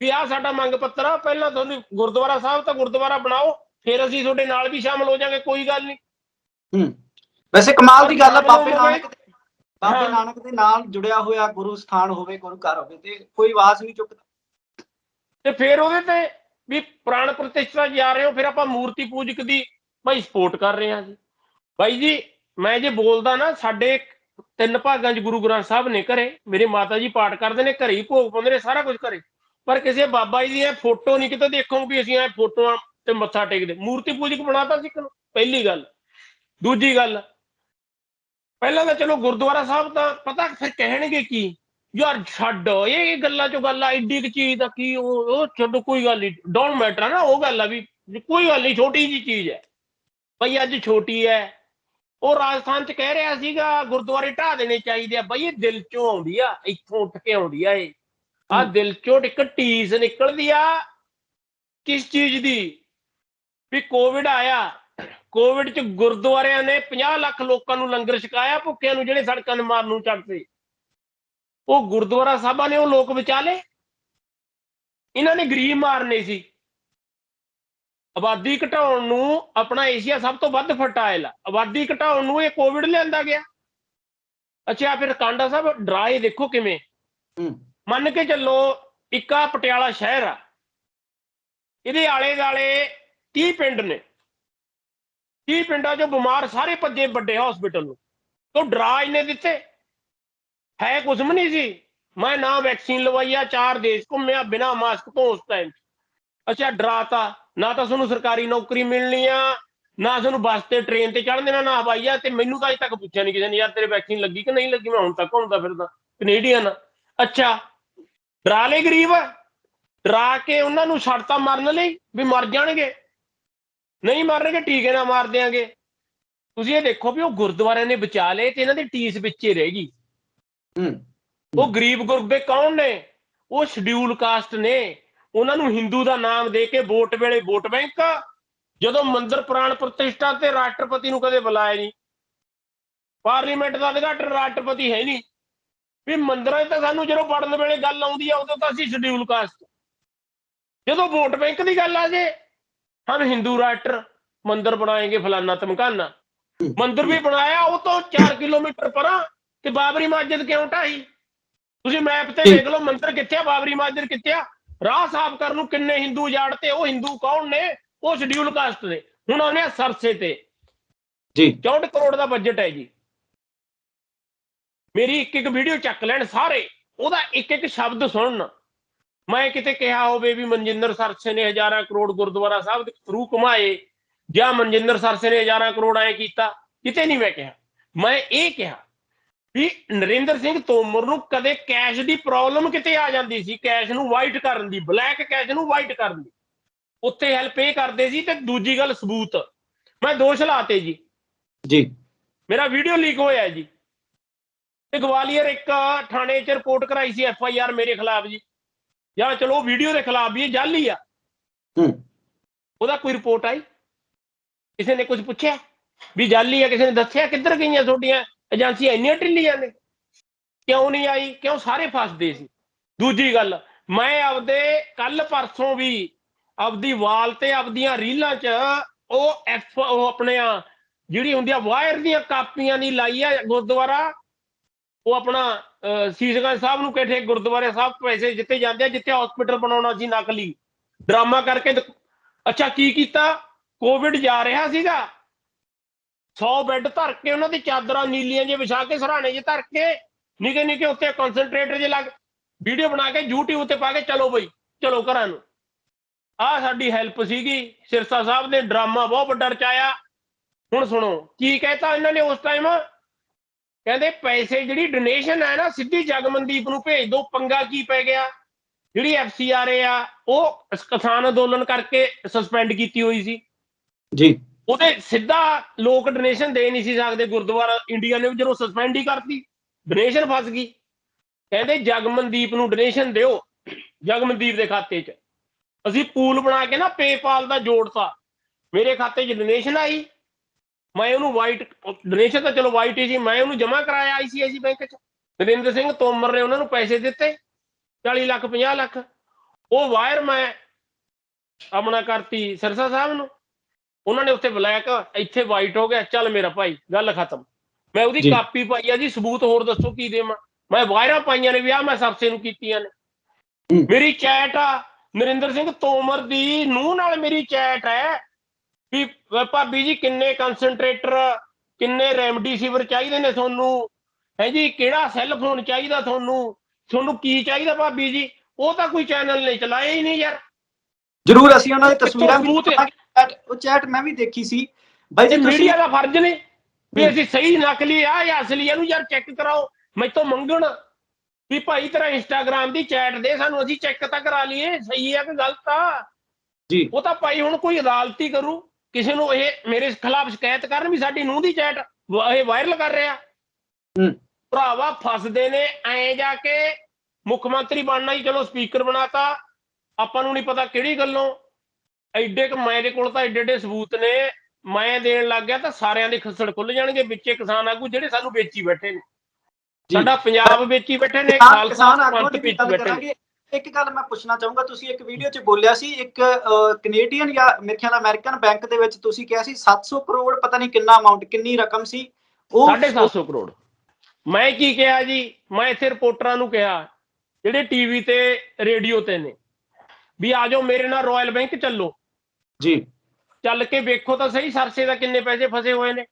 ਵੀ ਆਹ ਸਾਡਾ ਮੰਗ ਪੱਤਰ ਆ ਪਹਿਲਾਂ ਤੁਹਾਨੂੰ ਗੁਰਦੁਆਰਾ ਸਾਹਿਬ ਤਾਂ ਗੁਰਦੁਆਰਾ ਬਣਾਓ ਫਿਰ ਅਸੀਂ ਤੁਹਾਡੇ ਨਾਲ ਵੀ ਸ਼ਾਮਲ ਹੋ ਜਾਾਂਗੇ ਕੋਈ ਗੱਲ ਨਹੀਂ।
ਹੂੰ। ਵੈਸੇ ਕਮਾਲ ਦੀ ਗੱਲ ਹੈ ਬਾਬੇ। ਨਾਨਕ ਦੇ ਬਾਬੇ। ਨਾਨਕ ਦੇ ਨਾਲ ਜੁੜਿਆ ਹੋਇਆ ਗੁਰੂ ਸਥਾਨ ਹੋਵੇ ਗੁਰੂ ਘਰ ਹੋਵੇ ਤੇ ਕੋਈ ਆਵਾਜ਼ ਨਹੀਂ ਚੁੱਕਦਾ।
ਤੇ ਫਿਰ ਉਹਦੇ ਤੇ ਵੀ ਪ੍ਰਾਣ ਪ੍ਰਤਿਸ਼ਠਾ ਜਾ ਰਹੇ ਹੋ ਫਿਰ ਆਪਾਂ ਮੂਰਤੀ ਪੂਜਕ ਦੀ ਭਾਈ ਸਪੋਰਟ ਕਰ ਰਹੇ ਹਾਂ ਜੀ। ਭਾਈ ਜੀ ਮੈਂ ਜੇ ਬੋਲਦਾ ਨਾ ਸਾਡੇ ਤਿੰਨ ਭਾਗਾਂ 'ਚ ਗੁਰੂ ਗ੍ਰੰਥ ਸਾਹਿਬ ਨੇ ਘਰੇ ਮੇਰੇ ਮਾਤਾ ਜੀ ਪਾਠ ਕਰਦੇ ਨੇ ਘਰੇ ਹੀ ਭੋਗ ਪਾਉਂਦੇ ਨੇ ਸਾਰਾ ਕੁਝ ਘਰੇ। ਪਰ ਕਿਸੇ ਬਾਬਾ ਜੀ ਦੀ ਇਹ ਫੋਟੋ ਨਹੀਂ ਕਿਤੇ ਦੇਖੋ ਵੀ ਅਸੀਂ ਇਹ ਫੋਟੋਆਂ ਤੇ ਮੱਥਾ ਟੇਕਦੇ। ਮੂਰਤੀ ਪੂਜਕ ਬਣਾਤਾ ਸੀ ਪਹਿਲੀ ਗੱਲ। ਦੂਜੀ ਗੱਲ ਪਹਿਲਾਂ ਤਾਂ ਚਲੋ ਗੁਰਦੁਆਰਾ ਸਾਹਿਬ ਤਾਂ ਪਤਾ ਫਿਰ ਕਹਿਣਗੇ ਕੀ? ਯਾਰ ਛੱਡ ਇਹ ਗੱਲਾਂ ਚੋਂ ਗੱਲ ਆ ਐਡੀ ਕੁ ਚੀਜ਼ ਦਾ ਕੀ ਉਹ ਛੱਡੋ ਕੋਈ ਗੱਲ ਨਹੀਂ ਡੋਂਟ ਮੈਟਰ ਨਾ ਉਹ ਗੱਲ ਆ ਵੀ ਕੋਈ ਗੱਲ ਨਹੀਂ ਛੋਟੀ ਜੀ ਚੀਜ਼ ਹੈ। ਬਈ ਅੱਜ ਛੋਟੀ ਹੈ ਉਹ ਰਾਜਸਥਾਨ ਚ ਕਹਿ ਰਿਹਾ ਸੀਗਾ ਗੁਰਦੁਆਰੇ ਢਾਹ ਦੇਣੇ ਚਾਹੀਦੇ ਆ ਬਈ ਇਹ ਦਿਲ ਚੋਂ ਆਉਂਦੀ ਆ ਇੱਥੋਂ ਉੱਠ ਕੇ ਆਉਂਦੀ ਆ ਇਹ। ਆ। ਦਿਲ ਚੋਂ ਇੱਕ ਟੀਸ ਨਿਕਲਦੀ ਆ ਕਿਸ ਚੀਜ਼ ਦੀ? ਵੀ ਕੋਵਿਡ ਆਇਆ ਕੋਵਿਡ ਚ ਗੁਰਦੁਆਰਿਆਂ ਨੇ 50 ਲੱਖ ਲੋਕਾਂ ਨੂੰ ਲੰਗਰ ਛਕਾਇਆ ਭੁੱਖਿਆਂ ਨੂੰ ਜਿਹੜੇ ਸੜਕਾਂ ਤੇ ਮਾਰਨ ਨੂੰ ਚੱਕਦੇ ਉਹ ਗੁਰਦੁਆਰਾ ਸਾਹਿਬਾਂ ਨੇ ਉਹ ਲੋਕ ਬਚਾ ਲਏ। ਇਹਨਾਂ ਨੇ ਗਰੀਬ ਮਾਰਨੇ ਸੀ। ਆਬਾਦੀ ਘਟਾਉਣ ਨੂੰ ਆਪਣਾ ਏਸ਼ੀਆ ਸਭ ਤੋਂ ਵੱਧ ਫਰਟਾਇਲ ਆ। ਆਬਾਦੀ ਘਟਾਉਣ ਨੂੰ ਇਹ ਕੋਵਿਡ ਲਿਆਂਦਾ ਗਿਆ। ਅੱਛਾ ਫਿਰ ਕਾਂਡਾ ਸਾਹਿਬ ਡਰਾਏ ਦੇਖੋ ਕਿਵੇਂ। ਮੰਨ ਕੇ ਚੱਲੋ ਇੱਕ ਪਟਿਆਲਾ ਸ਼ਹਿਰ ਆ। ਇਹਦੇ ਆਲੇ ਦਾਲੇ 30 ਪਿੰਡ ਨੇ। 30 ਪਿੰਡਾਂ 'ਚੋਂ ਬਿਮਾਰ ਸਾਰੇ ਭੱਜੇ ਵੱਡੇ ਹਸਪੀਟਲ ਨੂੰ? ਤੋਂ ਡਰਾ ਇਹਨੇ ਦਿੱਤੇ? ਹੈ ਕੁਝ ਵੀ ਨਹੀਂ ਸੀ। ਮੈਂ ਨਾ ਵੈਕਸੀਨ ਲਵਾਈ ਚਾਰ ਦੇਸ਼ ਘੁੰਮਿਆ, ਬਿਨਾ ਮਾਸਕ ਤੋਂ ਉਸ ਟਾਈਮ ਅੱਛਾ, ਡਰਾਤਾ। ਨਾ ਤਾਂ ਤੁਹਾਨੂੰ ਸਰਕਾਰੀ ਨੌਕਰੀ ਮਿਲਣੀ ਆ, ਨਾ ਤੁਹਾਨੂੰ ਬੱਸ ਤੇ ਟ੍ਰੇਨ ਤੇ ਚੜ੍ਹਨ ਦੇਣਾ, ਨਾ ਹਵਾਈ ਜਹਾਜ਼ ਤੇ ਮੈਨੂੰ ਤਾਂ ਅਜੇ ਤੱਕ ਪੁੱਛਿਆ ਨਹੀਂ ਕਿਸੇ ਨੇ, ਯਾਰ ਤੇਰੇ ਵੈਕਸੀਨ ਲੱਗੀ ਕਿ ਨਹੀਂ ਲੱਗੀ? ਮੈਂ ਹੁਣ ਤੱਕ ਘੁੰਮਦਾ ਫਿਰਦਾ ਕੈਨੇਡੀਅਨ ਅੱਛਾ, ਡਰਾ ਲੈ ਗਰੀਬ? ਡਰਾ ਕੇ ਉਹਨਾਂ ਨੂੰ ਛੱਡਤਾ ਮਰਨ ਲਈ ਵੀ ਮਰ ਜਾਣਗੇ? ਨਹੀਂ ਮਰਨਗੇ ਟੀਕੇ ਨਾਲ ਮਾਰ ਦਿਆਂਗੇ। ਤੁਸੀਂ ਇਹ ਦੇਖੋ ਵੀ ਉਹ ਗੁਰਦੁਆਰਿਆਂ ਨੇ ਬਚਾ ਲਏ ਤੇ ਇਹਨਾਂ ਦੀ ਟੀਸ ਵਿੱਚੇ ਰਹਿ ਗਈ।
ਹੂੰ।
ਉਹ ਗਰੀਬ ਗੁਰਬੇ ਕੌਣ ਨੇ? ਉਹ ਸ਼ਡਿਊਲ ਕਾਸਟ ਨੇ। ਉਹਨਾਂ ਨੂੰ ਹਿੰਦੂ ਦਾ ਨਾਮ ਦੇ ਕੇ ਵੋਟ ਵੇਲੇ ਵੋਟ ਬੈਂਕ। ਜਦੋਂ ਮੰਦਰ ਪ੍ਰਾਣ ਪ੍ਰਤਿਸ਼ਠਾ ਤੇ ਰਾਸ਼ਟਰਪਤੀ ਨੂੰ ਕਦੇ ਬੁਲਾਇਆ ਨਹੀਂ। ਪਾਰਲੀਮੈਂਟ ਦਾ ਅਧਿਕਾਰ ਰਾਸ਼ਟਰਪਤੀ ਹੈ ਨਹੀਂ। ਵੀ ਮੰਦਰਾਂ 'ਚ ਤਾਂ ਸਾਨੂੰ ਜਦੋਂ ਵੜਨ ਵੇਲੇ ਗੱਲ ਆਉਂਦੀ ਆ ਉਦੋਂ ਤਾਂ ਅਸੀਂ ਸ਼ਡਿਊਲ ਕਾਸਟ ਜਦੋਂ ਵੋਟ ਬੈਂਕ ਦੀ ਗੱਲ ਆ ਜੇ ਹਮ ਹਿੰਦੂ ਰਾਸ਼ਟਰ ਮੰਦਰ ਬਣਾਏਗੇ ਫਲਾਨਾ ਧਮਕਾਨਾ। ਮੰਦਰ ਵੀ ਬਣਾਇਆ ਉਹ ਤੋਂ 4 ਕਿਲੋਮੀਟਰ ਪਰਾਂ ਤੇ ਬਾਬਰੀ ਮਸਜਿਦ ਕਿਉਂ ਢਾਈ? ਤੁਸੀਂ ਮੈਪ ਤੇ। ਦੇਖ ਲਓ ਮੰਦਰ ਕਿੱਥੇ ਆ ਬਾਬਰੀ ਮਸਜਿਦ ਕਿੱਥੇ ਆ? ਰਾਹ ਸਾਫ਼ ਕਰਨ ਨੂੰ ਕਿੰਨੇ ਹਿੰਦੂ ਉਜਾੜਤੇ ਉਹ ਹਿੰਦੂ ਕੌਣ ਨੇ? ਉਹ ਸ਼ਡਿਊਲ ਕਾਸਟ ਦੇ ਹੁਣ ਆਉਂਦੇ ਆ ਸਰਸੇ ਤੇ।
ਜੀ।
64 ਕਰੋੜ ਦਾ ਬਜਟ ਹੈ ਜੀ। ਮੇਰੀ ਇੱਕ ਇੱਕ ਵੀਡੀਓ ਚੱਕ ਲੈਣ ਸਾਰੇ। ਉਹਦਾ ਇੱਕ ਇੱਕ ਸ਼ਬਦ ਸੁਣਨ। ਮੈਂ ਕਿਤੇ ਕਿਹਾ ਹੋਵੇ ਵੀ ਮਨਜਿੰਦਰ ਸਰਸੇ ਨੇ ਹਜ਼ਾਰਾਂ ਕਰੋੜ ਗੁਰਦੁਆਰਾ ਸਾਹਿਬ ਦੇ ਥਰੂ ਕਮਾਏ ਜਾਂ ਮਨਜਿੰਦਰ ਸਰਸੇ ਨੇ ਹਜ਼ਾਰਾਂ ਕਰੋੜ ਐ ਕੀਤਾ ਕਿਤੇ ਨਹੀਂ ਮੈਂ ਕਿਹਾ। ਮੈਂ ਇਹ ਕਿਹਾ ਵੀ ਨਰਿੰਦਰ ਸਿੰਘ ਤੋਮਰ ਨੂੰ ਕਦੇ ਕੈਸ਼ ਦੀ ਪ੍ਰੋਬਲਮ ਕਿਤੇ ਆ ਜਾਂਦੀ ਸੀ ਕੈਸ਼ ਨੂੰ ਵਾਈਟ ਕਰਨ ਦੀ ਬਲੈਕ ਕੈਸ਼ ਨੂੰ ਵਾਈਟ ਕਰਨ ਦੀ। ਉੱਥੇ ਹੈਲਪ ਇਹ ਕਰਦੇ ਸੀ ਤੇ ਦੂਜੀ ਗੱਲ ਸਬੂਤ। ਮੈਂ ਦੋਸ਼ ਲਾਤੇ ਜੀ।
ਜੀ।
ਮੇਰਾ ਵੀਡੀਓ ਲੀਕ ਹੋਇਆ ਜੀ। ਤੇ ਗਵਾਲੀਅਰ ਇੱਕ ਥਾਣੇ 'ਚ ਰਿਪੋਰਟ ਕਰਾਈ ਸੀ ਐਫ ਆਈ ਆਰ ਮੇਰੇ ਖਿਲਾਫ ਜੀ। ਜਾਂ ਚਲੋ ਵੀਡੀਓ ਦੇ ਖਿਲਾਫ ਵੀ ਇਹ ਜਾਲੀ ਆ।
ਹੂੰ।
ਉਹਦਾ ਕੋਈ ਰਿਪੋਰਟ ਆਈ? ਕਿਸੇ ਨੇ ਕੁਝ ਪੁੱਛਿਆ? ਵੀ ਜਾਲੀ ਆ ਕਿਸੇ ਨੇ ਦੱਸਿਆ? ਕਿੱਧਰ ਗਈਆਂ ਤੁਹਾਡੀਆਂ ਏਜੰਸੀਆਂ? ਇੰਨੀਆਂ ਢਿੱਲੀਆਂ ਨੇ। ਕਿਉਂ ਨਹੀਂ ਆਈ? ਕਿਉਂ ਸਾਰੇ ਫਸਦੇ ਸੀ? ਦੂਜੀ ਗੱਲ ਮੈਂ ਆਪਦੇ ਕੱਲ ਪਰਸੋਂ ਵੀ ਆਪਦੀ ਵਾਲ ਤੇ ਆਪਦੀਆਂ ਰੀਲਾਂ 'ਚ ਉਹ ਐਫ ਉਹ ਆਪਣੇ ਆ ਜਿਹੜੀ ਹੁੰਦੀ ਆ ਵਾਇਰ ਦੀਆਂ ਕਾਪੀਆਂ ਨਹੀਂ ਲਾਈ ਆ ਗੁਰਦੁਆਰਾ ਉਹ ਆਪਣਾ ਸੀਸਗੰਜ ਸਾਹਿਬ ਨੂੰ ਕਿਹੜੇ ਗੁਰਦੁਆਰੇ ਸਾਹਿਬ ਪੈਸੇ ਜਿੱਤੇ ਜਾਂਦੇ ਆ, ਜਿੱਥੇ ਹਸਪੀਟਲ ਬਣਾਉਣਾ ਸੀ ਨਕਲੀ। ਡਰਾਮਾ ਕਰਕੇ ਅੱਛਾ, ਕੀ ਕੀਤਾ? ਕੋਵਿਡ ਜਾ ਰਿਹਾ ਸੀਗਾ। 100 ਬੈੱਡ ਧਰ ਕੇ ਉਹਨਾਂ ਦੀ ਚਾਦਰਾਂ ਨੀਲੀਆਂ ਜੇ ਵਿਛਾ ਕੇ, ਸਰਾਣੇ 'ਚ ਧਰ ਕੇ, ਨਿੱਕੇ ਨਿੱਕੇ ਉੱਤੇ ਕਨਸੈਂਟਰੇਟਰ ਜੇ ਲੱਗ ਵੀਡੀਓ ਬਣਾ ਕੇ, YouTube ਤੇ ਪਾ ਕੇ, ਚਲੋ ਬਈ, ਚਲੋ ਘਰਾਂ ਨੂੰ। ਆਹ ਸਾਡੀ ਹੈਲਪ ਸੀਗੀ, ਸਿਰਸਾ ਸਾਹਿਬ ਨੇ ਡਰਾਮਾ ਬਹੁਤ ਵੱਡਾ ਰਚਾਇਆ। ਹੁਣ ਸੁਣੋ, ਕੀ ਕਹਿਤਾ ਇਹਨਾਂ ਨੇ ਉਸ ਟਾਈਮ ਕਹਿੰਦੇ ਪੈਸੇ ਜਿਹੜੀ ਡੋਨੇਸ਼ਨ ਹੈ ਨਾ ਸਿੱਧੀ ਜਗਮਨਦੀਪ ਨੂੰ ਭੇਜ ਦਿਓ ਪੰਗਾ ਕੀ ਪੈ ਗਿਆ? ਜਿਹੜੀ ਐਫਸੀਆਰਏ ਆ ਉਹ ਕਿਸਾਨ ਅੰਦੋਲਨ ਕਰਕੇ ਸਸਪੈਂਡ ਕੀਤੀ ਹੋਈ ਸੀ।
ਜੀ।
ਉਹਦੇ ਸਿੱਧਾ ਲੋਕ ਡੋਨੇਸ਼ਨ ਦੇ ਨਹੀਂ ਸੀ ਸਕਦੇ ਗੁਰਦੁਆਰਾ ਇੰਡੀਆ ਨੇ ਜਦੋਂ ਸਸਪੈਂਡ ਹੀ ਕਰਤੀ ਡੋਨੇਸ਼ਨ ਫਸ ਗਈ। ਕਹਿੰਦੇ ਜਗਮਨਦੀਪ ਨੂੰ ਡੋਨੇਸ਼ਨ ਦਿਓ ਜਗਮਨਦੀਪ ਦੇ ਖਾਤੇ 'ਚ। ਅਸੀਂ ਪੂਲ ਬਣਾ ਕੇ ਨਾ ਪੇਪਾਲ ਦਾ ਜੋੜਤਾ। ਮੇਰੇ ਖਾਤੇ 'ਚ ਡੋਨੇਸ਼ਨ ਆਈ ਮੈਂ ਉਹਨੂੰ ਵਾਈਟ ਡੋਨੇਸ਼ਨ ਤਾਂ ਚਲੋ ਵਾਈਟ ਹੀ ਸੀ ਮੈਂ ਉਹਨੂੰ ਜਮ੍ਹਾਂ ਕਰਾਇਆ ਆਈਸੀਆਈਸੀ ਬੈਂਕ 'ਚ। ਨਰਿੰਦਰ ਸਿੰਘ ਤੋਮਰ ਨੇ ਉਹਨਾਂ ਨੂੰ ਪੈਸੇ ਦਿੱਤੇ 40 ਲੱਖ 50 ਲੱਖ। ਉਹ ਵਾਇਰ ਮੈਂ ਆਪਣਾ ਕਰਤੀ ਸਿਰਸਾ ਸਾਹਿਬ ਨੂੰ। ਉਹਨਾਂ ਨੇ ਉੱਥੇ ਬਲੈਕ ਇੱਥੇ ਵਾਈਟ ਹੋ ਗਿਆ ਚੱਲ ਮੇਰਾ ਭਾਈ ਗੱਲ ਖਤਮ। ਮੈਂ ਉਹਦੀ
ਜੀ।
ਕਾਪੀ ਪਾਈ ਆ ਜੀ ਸਬੂਤ ਹੋਰ ਦੱਸੋ ਕੀ ਦੇਵਾਂ। ਮੈਂ ਵਾਇਰਾਂ ਪਾਈਆਂ ਨੇ ਵਿਆਹ ਮੈਂ ਸਰਸੇ ਨੂੰ ਕੀਤੀਆਂ ਨੇ। ਮੇਰੀ ਚੈਟ ਆ ਨਰਿੰਦਰ ਸਿੰਘ ਤੋਮਰ ਦੀ ਨੂੰਹ ਨਾਲ ਮੇਰੀ ਚੈਟ ਹੈ। ਵੀ ਭਾਬੀ ਜੀ ਕਿੰਨੇ ਕਨਸੈਂਟਰੇਟਰ ਕਿੰਨੇ ਰੈਮਡੀਸਿਵਰ ਚਾਹੀਦੇ ਨੇ ਤੁਹਾਨੂੰ? ਹੈ ਜੀ ਕਿਹੜਾ ਸੈੱਲ ਫੋਨ ਚਾਹੀਦਾ ਤੁਹਾਨੂੰ? ਤੁਹਾਨੂੰ ਕੀ ਚਾਹੀਦਾ ਭਾਬੀ ਜੀ? ਉਹ ਤਾਂ ਕੋਈ ਚੈਨਲ ਨਹੀਂ ਚਲਾਇਆ ਹੀ ਨਹੀਂ ਯਾਰ।
ਜਰੂਰ ਅਸੀਂ ਉਹਨਾਂ ਦੀ ਤਸਵੀਰਾਂ ਵੀ ਉਹ ਚੈਟ ਮੈਂ ਵੀ ਦੇਖੀ ਸੀ। ਬਾਈ ਜੀ
ਮੀਡੀਆ ਦਾ ਫਰਜ਼ ਨੇ ਵੀ। ਅਸੀਂ ਸਹੀ ਨਕਲੀ ਆ ਜਾਂ ਅਸਲੀ ਇਹਨੂੰ ਯਾਰ ਚੈੱਕ ਕਰਾਓ। ਮੈਥੋਂ ਮੰਗਣ। ਵੀ ਭਾਈ ਤੇਰਾ ਇੰਸਟਾਗ੍ਰam ਦੀ ਚੈਟ ਦੇ ਸਾਨੂੰ ਅਸੀਂ ਚੈੱਕ ਤਾਂ ਕਰਾ ਲਈਏ। ਸਹੀ ਆ ਕਿ ਗਲਤ ਆ?
ਜੀ।
ਉਹ ਤਾਂ ਭਾਈ ਹੁਣ ਕੋਈ ਅਦਾਲਤੀ ਕਰੂ। ਕਿਸੇ ਨੂੰ ਇਹ ਮੇਰੇ ਖਿਲਾਫ ਸ਼ਿਕਾਇਤ ਕਰਨ ਵੀ ਸਾਡੀ ਨੂੰਹ ਦੀ ਚੈਟ ਇਹ ਵਾਇਰਲ ਕਰ ਰਿਹਾ।
ਹੂੰ।
ਭਰਾਵਾ ਫਸਦੇ ਨੇ ਐ ਜਾ ਕੇ ਮੁੱਖ ਮੰਤਰੀ ਬਣਨਾ ਹੀ ਚਲੋ ਸਪੀਕਰ ਬਣਾਤਾ। ਆਪਾਂ ਨੂੰ ਨਹੀਂ ਪਤਾ ਕਿਹੜੀ ਗੱਲੋਂ। ਐਡੇ ਕ ਮੇਰੇ ਕੋਲ ਤਾਂ ਐਡੇ ਐਡੇ ਸਬੂਤ ਨੇ। ਮੈਂ ਦੇਣ ਲੱਗ ਗਿਆ ਤਾਂ ਸਾਰਿਆਂ ਦੇ ਖੱਸੜ ਖੁੱਲ ਜਾਣਗੇ। ਵਿੱਚੇ ਕਿਸਾਨ ਆਗੂ ਜਿਹੜੇ ਸਾਨੂੰ ਵੇਚੀ ਬੈਠੇ ਨੇ। ਸਾਡਾ ਪੰਜਾਬ ਵੇਚੀ ਬੈਠੇ ਨੇ ਖਾਲਸਾ ਪੰਥ ਵੇਚੀ ਬੈਠੇ ਨੇ।
ਇੱਕ ਗੱਲ ਮੈਂ ਪੁੱਛਣਾ ਚਾਹੂੰਗਾ ਤੁਸੀਂ ਇੱਕ ਵੀਡੀਓ 'ਚ ਬੋਲਿਆ ਸੀ ਇੱਕ ਕੈਨੇਡੀਅਨ ਜਾਂ ਮੇਰੇ ਖਿਆਲ ਅਮਰੀਕਨ ਬੈਂਕ ਦੇ ਵਿੱਚ ਤੁਸੀਂ ਕਿਹਾ ਸੀ 700 ਕਰੋੜ ਪਤਾ ਨਹੀਂ ਕਿੰਨਾ ਅਮਾਉਂਟ ਕਿੰਨੀ ਰਕਮ ਸੀ। ਉਹ
750 ਕਰੋੜ। ਮੈਂ ਕੀ ਕਿਹਾ ਜੀ? ਮੈਂ ਇੱਥੇ ਰਿਪੋਰਟਰਾਂ ਨੂੰ ਕਿਹਾ ਜਿਹੜੇ ਟੀਵੀ ਤੇ ਰੇਡੀਓ ਤੇ ਨੇ ਵੀ ਆ ਜਾਓ ਮੇਰੇ ਨਾਲ ਰਾਇਲ ਬੈਂਕ ਚੱਲੋ।
ਜੀ।
ਚੱਲ ਕੇ ਵੇਖੋ ਤਾਂ ਸਹੀ ਸਰਸੇ ਦਾ ਕਿੰਨੇ ਪੈਸੇ ਫਸੇ ਹੋਏ ਨੇ।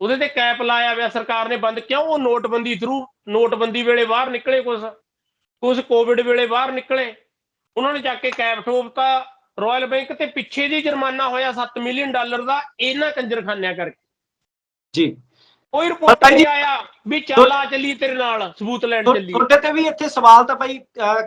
ਉਹਦੇ ਤੇ ਕੈਪ ਲਾਇਆ ਹੋਇਆ ਸਰਕਾਰ ਨੇ ਬੰਦ ਕਿਉਂ ਉਹ ਨੋਟਬੰਦੀ ਥਰੂ ਨੋਟਬੰਦੀ ਵੇਲੇ ਬਾਹਰ ਨਿਕਲੇ ਕੁਝ ਕੁਝ ਕੋਵਿਡ ਵੇਲੇ ਬਾਹਰ ਨਿਕਲੇ। ਉਹਨਾਂ ਨੇ ਜਾ ਕੇ ਕੈਪ ਠੋਕਤਾ। ਰਾਇਲ ਬੈਂਕ ਤੇ ਪਿੱਛੇ ਜੀ ਜੁਰਮਾਨਾ ਹੋਇਆ 7 ਮਿਲੀਅਨ ਡਾਲਰ ਦਾ ਇਹਨਾਂ ਕੰਜਰਖਾਨਿਆਂ ਕਰਕੇ।
ਜੀ।
ਕੋਈ ਰਿਪੋਰਟ ਨਹੀਂ ਆਇਆ ਵੀ ਚੱਲ ਚੱਲੀ ਤੇਰੇ ਨਾਲ ਸਬੂਤ ਲੈਣ ਚੱਲੀ
ਤੁਹਾਡੇ ਤੇ ਵੀ ਇੱਥੇ ਸਵਾਲ ਤਾਂ ਭਾਈ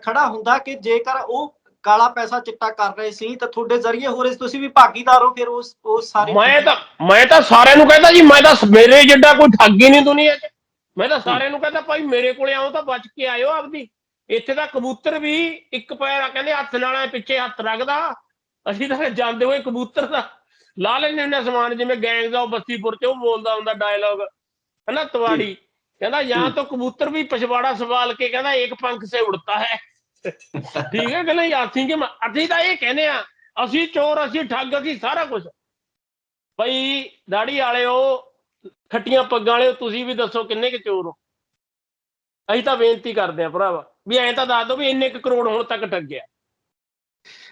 ਖੜਾ ਹੁੰਦਾ ਕਿ ਜੇਕਰ ਉਹ ਕਾਲਾ ਪੈਸਾ ਚਿੱਟਾ ਕਰ ਰਹੇ ਸੀ ਤਾਂ ਤੁਹਾਡੇ ਜ਼ਰੀਏ ਹੋ ਰਹੇ ਸੀ, ਤੁਸੀਂ ਵੀ ਭਾਗੀਦਾਰ ਹੋ ਫਿਰ ਉਸ ਉਸ ਸਾਰੇ
ਮੈਂ ਤਾਂ ਮੈਂ ਤਾਂ ਸਾਰਿਆਂ ਨੂੰ ਕਹਿੰਦਾ ਜੀ ਮੈਂ ਤਾਂ ਮੇਰੇ ਜਿੱਡਾ ਕੋਈ ਠੱਗ ਹੀ ਨਹੀਂ ਦੁਨੀਆ 'ਚ। ਮੈਂ ਤਾਂ ਸਾਰਿਆਂ ਨੂੰ ਕਹਿੰਦਾ ਭਾਈ ਮੇਰੇ ਕੋਲੇ ਆਓ ਤਾਂ ਬਚ ਕੇ ਆਇਓ ਆਪਦੀ। ਇੱਥੇ ਤਾਂ ਕਬੂਤਰ ਵੀ ਇੱਕ ਪੈਰ ਕਹਿੰਦੇ ਹੱਥ ਨਾਲ ਪਿੱਛੇ ਹੱਥ ਰੱਖਦਾ। ਅਸੀਂ ਤਾਂ ਜਾਂਦੇ ਹੋਏ ਕਬੂਤਰ ਦਾ ਲਾ ਲੈਂਦੇ ਹੁੰਦੇ ਸਮਾਨ, ਜਿਵੇਂ ਗੈਂਗ ਦਾ, ਉਹ ਬਸਤੀਪੁਰ 'ਚ, ਉਹ ਬੋਲਦਾ ਹੁੰਦਾ ਡਾਇਲੌਗ ਹਨਾ, ਤਵਾੜੀ। ਕਹਿੰਦਾ ਜਾਂ ਤਾਂ ਕਬੂਤਰ ਵੀ ਪਛਵਾੜਾ ਸਵਾਲ ਕੇ ਕਹਿੰਦਾ ਇੱਕ ਪੰਖ ਸੇ ਉੜਤਾ ਹੈ। ਠੀਕ ਹੈ ਕਹਿੰਦਾ ਨਹੀਂ? ਅਸੀਂ ਕਿ ਅਸੀਂ ਤਾਂ ਇਹ ਕਹਿੰਦੇ ਆ, ਅਸੀਂ ਚੋਰ, ਅਸੀਂ ਠੱਗ, ਅਸੀਂ ਸਾਰਾ ਕੁਝ ਬਈ, ਦਾੜੀ ਵਾਲਿਓ, ਖੱਟੀਆਂ ਪੱਗਾਂ ਵਾਲਿਓ, ਤੁਸੀਂ ਵੀ ਦੱਸੋ ਕਿੰਨੇ ਕੁ ਚੋਰ ਹੋ? ਅਸੀਂ ਤਾਂ ਬੇਨਤੀ ਕਰਦੇ ਆ ਭਰਾਵਾ ਵੀ ਐਂ ਤਾਂ ਦੱਸ ਦਿਓ ਵੀ ਇੰਨੇ ਕੁ ਕਰੋੜ ਹੁਣ ਤੱਕ ਠੱਗਿਆ।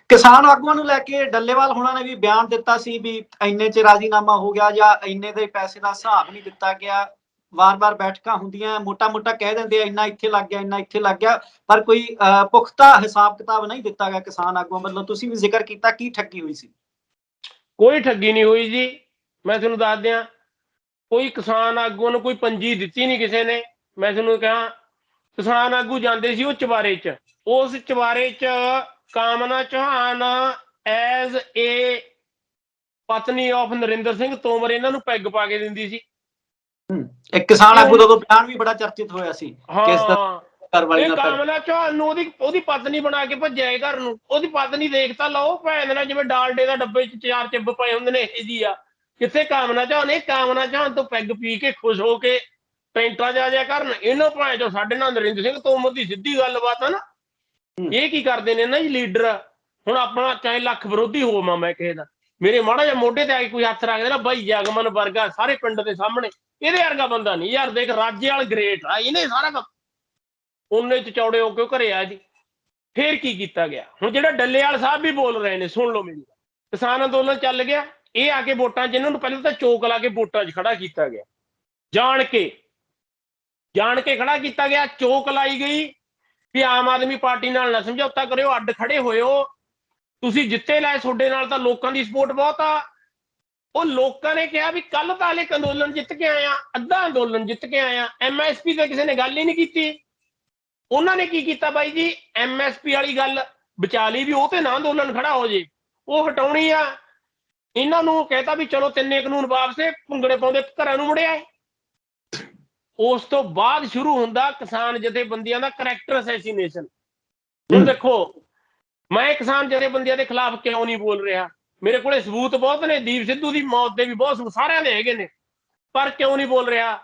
ਕਿਸਾਨ ਆਗੂਆਂ ਨੂੰ ਲੈ ਕੇ ਡੱਲੇਵਾਲ ਹੋਣਾ ਨੇ ਵੀ ਬਿਆਨ ਦਿੱਤਾ ਸੀ ਵੀ ਇੰਨੇ ਚ ਰਾਜ਼ੀਨਾਮਾ ਹੋ ਗਿਆ ਜਾਂ ਇੰਨੇ ਦੇ ਪੈਸੇ ਦਾ ਹਿਸਾਬ ਨਹੀਂ ਦਿੱਤਾ ਗਿਆ। ਵਾਰ-ਵਾਰ ਬੈਠਕਾਂ ਹੁੰਦੀਆਂ ਮੋਟਾ-ਮੋਟਾ ਕਹਿ ਦਿੰਦੇ ਆ ਇੰਨਾ ਇੱਥੇ ਲੱਗ ਗਿਆ ਇੰਨਾ ਇੱਥੇ ਲੱਗ ਗਿਆ ਪਰ ਕੋਈ ਪੁਖਤਾ ਹਿਸਾਬ ਕਿਤਾਬ ਨਹੀਂ ਦਿੱਤਾ ਗਿਆ ਕਿਸਾਨ ਆਗੂਆਂ ਵੱਲੋਂ। ਤੁਸੀਂ ਵੀ ਜ਼ਿਕਰ ਕੀਤਾ ਕੀ ਠੱਗੀ ਹੋਈ ਸੀ?
ਕੋਈ ਠੱਗੀ ਨਹੀਂ ਹੋਈ ਜੀ। ਮੈਂ ਤੁਹਾਨੂੰ ਦੱਸ ਦਿਆਂ ਕੋਈ ਕਿਸਾਨ ਆਗੂ ਨੂੰ ਕੋਈ ਪੰਜੀ ਦਿੱਤੀ ਨਹੀਂ ਕਿਸੇ ਨੇ। ਮੈਂ ਤੁਹਾਨੂੰ ਕਹਾਂ ਕਿਸਾਨ ਆਗੂ ਜਾਂਦੇ ਸੀ ਉਹ ਚਵਾਰੇ 'ਚ। ਉਸ ਚਵਾਰੇ 'ਚ ਕਾਮਨਾ ਚੌਹਾਨ ਐਜ਼ ਏ ਪਤਨੀ ਆਫ ਨਰਿੰਦਰ ਸਿੰਘ ਤੋਮਰ ਇਹਨਾਂ ਨੂੰ ਪੈਗ ਪਾ ਕੇ ਦਿੰਦੀ ਸੀ।
ਇੱਕ ਕਿਸਾਨ ਆਗੂ ਦਾ ਉਦੋਂ ਬਿਆਨ ਵੀ ਬੜਾ ਚਰਚਿਤ ਹੋਇਆ ਸੀ ਕਿਸ
ਹਾਂ।
ਤਰ੍ਹਾਂ ਘਰ ਵਾਲੀ ਨਾਲ
ਕਾਮਨਾ ਚੌਹਾਨ ਨੂੰ ਉਹਦੀ ਉਹਦੀ ਪਤਨੀ ਬਣਾ ਕੇ ਭੱਜਿਆ ਇਹ ਘਰ ਨੂੰ। ਉਹਦੀ ਪਤਨੀ ਦੇਖ ਤਾਂ ਲਓ ਭੈਣ ਨਾਲ ਜਿਵੇਂ ਡਾਲਡੇ ਦਾ ਡੱਬੇ 'ਚ ਚਾਰ ਚਿੱਬ ਪਏ ਹੁੰਦੇ ਨੇ ਇਹ ਜੀ ਆ। ਕਿੱਥੇ ਕਾਮਨਾ ਚੌਹਾਨ? ਇਹ ਕਾਮਨਾ ਚੌਹਾਨ ਤੋਂ ਪੈਗ ਪੀ ਕੇ ਖੁਸ਼ ਹੋ ਕੇ ਪੈਂਟਾਂ ਜਾ ਜਾ ਕਰਨ ਇਹਨੂੰ ਭਾਵੇਂ ਜੋ ਸਾਡੇ ਨਾਲ ਨਰਿੰਦਰ ਸਿੰਘ ਤੋਮਰ ਦੀ ਸਿੱਧੀ ਗੱਲਬਾਤ ਆ ਨਾ। ਇਹ ਕੀ ਕਰਦੇ ਨੇ ਨਾ ਜੀ ਲੀਡਰ? ਹੁਣ ਆਪਣਾ ਚਾਹੇ ਲੱਖ ਵਿਰੋਧੀ ਹੋਵਾਂ ਮੈਂ ਕਿਸੇ ਦਾ। ਮੇਰੇ ਮਾੜਾ ਜਿਹਾ ਮੋਢੇ ਤੇ ਆ ਕੇ ਕੋਈ ਹੱਥ ਰੱਖਦੇ ਨਾ ਬਾਈ ਜਗਮਨ ਵਰਗਾ ਸਾਰੇ ਪਿੰਡ ਦੇ ਸਾਹਮਣੇ। ਇਹਦੇ ਵਰਗਾ ਬੰਦਾ ਨਹੀਂ। ਯਾਰ ਦੇਖ ਰਾਜੇ ਵਾਲ ਗ੍ਰੇਟ ਆ ਇਹਨੇ ਸਾਰਾ ਕੰਮ। ਉਹਨੇ ਚ ਚੌੜੇ ਹੋ ਕੇ ਘਰੇ ਆ ਜੀ। ਫੇਰ ਕੀ ਕੀਤਾ ਗਿਆ? ਹੁਣ ਜਿਹੜਾ ਡੱਲੇਵਾਲ ਸਾਹਿਬ ਵੀ ਬੋਲ ਰਹੇ ਨੇ ਸੁਣ ਲਓ ਮੇਰੀ। ਕਿਸਾਨ ਅੰਦੋਲਨ ਚੱਲ ਗਿਆ। ਇਹ ਆ ਕੇ ਵੋਟਾਂ 'ਚ ਇਹਨਾਂ ਨੂੰ ਪਹਿਲਾਂ ਤਾਂ ਚੋਕ ਲਾ ਕੇ ਵੋਟਾਂ 'ਚ ਖੜਾ ਕੀਤਾ ਗਿਆ। ਜਾਣ ਕੇ ਜਾਣ ਕੇ ਖੜਾ ਕੀਤਾ ਗਿਆ, ਚੋਕ ਲਾਈ ਗਈ ਵੀ ਆਮ ਆਦਮੀ ਪਾਰਟੀ ਨਾਲ ਨਾ ਸਮਝੌਤਾ ਕਰਿਓ, ਅੱਡ ਖੜੇ ਹੋਇਓ। ਤੁਸੀਂ ਜਿੱਤੇ ਲੈ ਤੁਹਾਡੇ ਨਾਲ ਤਾਂ ਲੋਕਾਂ ਦੀ ਸਪੋਰਟ ਬਹੁਤ ਆ। ਉਹ ਲੋਕਾਂ ਨੇ ਕਿਹਾ ਵੀ ਕੱਲ ਤਾਂ ਹਲੇ ਇੱਕ ਅੰਦੋਲਨ ਜਿੱਤ ਕੇ ਆਇਆ ਅੱਧਾ ਅੰਦੋਲਨ ਜਿੱਤ ਕੇ ਆਇਆ ਐਮਐਸਪੀ ਤੇ ਕਿਸੇ ਨੇ ਗੱਲ ਹੀ ਨਹੀਂ ਕੀਤੀ। ਉਹਨਾਂ ਨੇ ਕੀ ਕੀਤਾ ਬਾਈ ਜੀ? ਐਮਐਸਪੀ ਵਾਲੀ ਗੱਲ ਬਚਾ ਲਈ ਵੀ ਉਹ ਤੇ ਨਾ ਅੰਦੋਲਨ ਖੜਾ ਹੋ ਜੇ। ਉਹ ਹਟਾਉਣੀ ਆ। ਇਹਨਾਂ ਨੂੰ ਕਹਿਤਾ ਵੀ ਚਲੋ ਤਿੰਨੇ ਕਾਨੂੰਨ ਵਾਪਸੇ, ਭੁੰਗੜੇ ਪਾਉਂਦੇ, ਘਰਾਂ ਨੂੰ ਮੁੜਿਆ। ਉਸ ਤੋਂ ਬਾਅਦ ਸ਼ੁਰੂ ਹੁੰਦਾ ਕਿਸਾਨ ਜਥੇਬੰਦੀਆਂ ਦਾ ਕਰੈਕਟਰ ਅਸੈਸੀਨੇਸ਼ਨ ਹੁਣ। ਦੇਖੋ ਮੈਂ ਕਿਸਾਨ ਜਥੇਬੰਦੀਆਂ ਦੇ ਖਿਲਾਫ ਕਿਉਂ ਨਹੀਂ ਬੋਲ ਰਿਹਾ? ਮੇਰੇ ਕੋਲੇ ਸਬੂਤ ਬਹੁਤ ਨੇ ਦੀਪ ਸਿੱਧੂ ਦੀ ਮੌਤ ਦੇ ਵੀ ਬਹੁਤ ਸਾਰਿਆਂ ਦੇ ਹੈਗੇ ਨੇ। ਪਰ ਕਿਉਂ ਨਹੀਂ ਬੋਲ ਰਿਹਾ?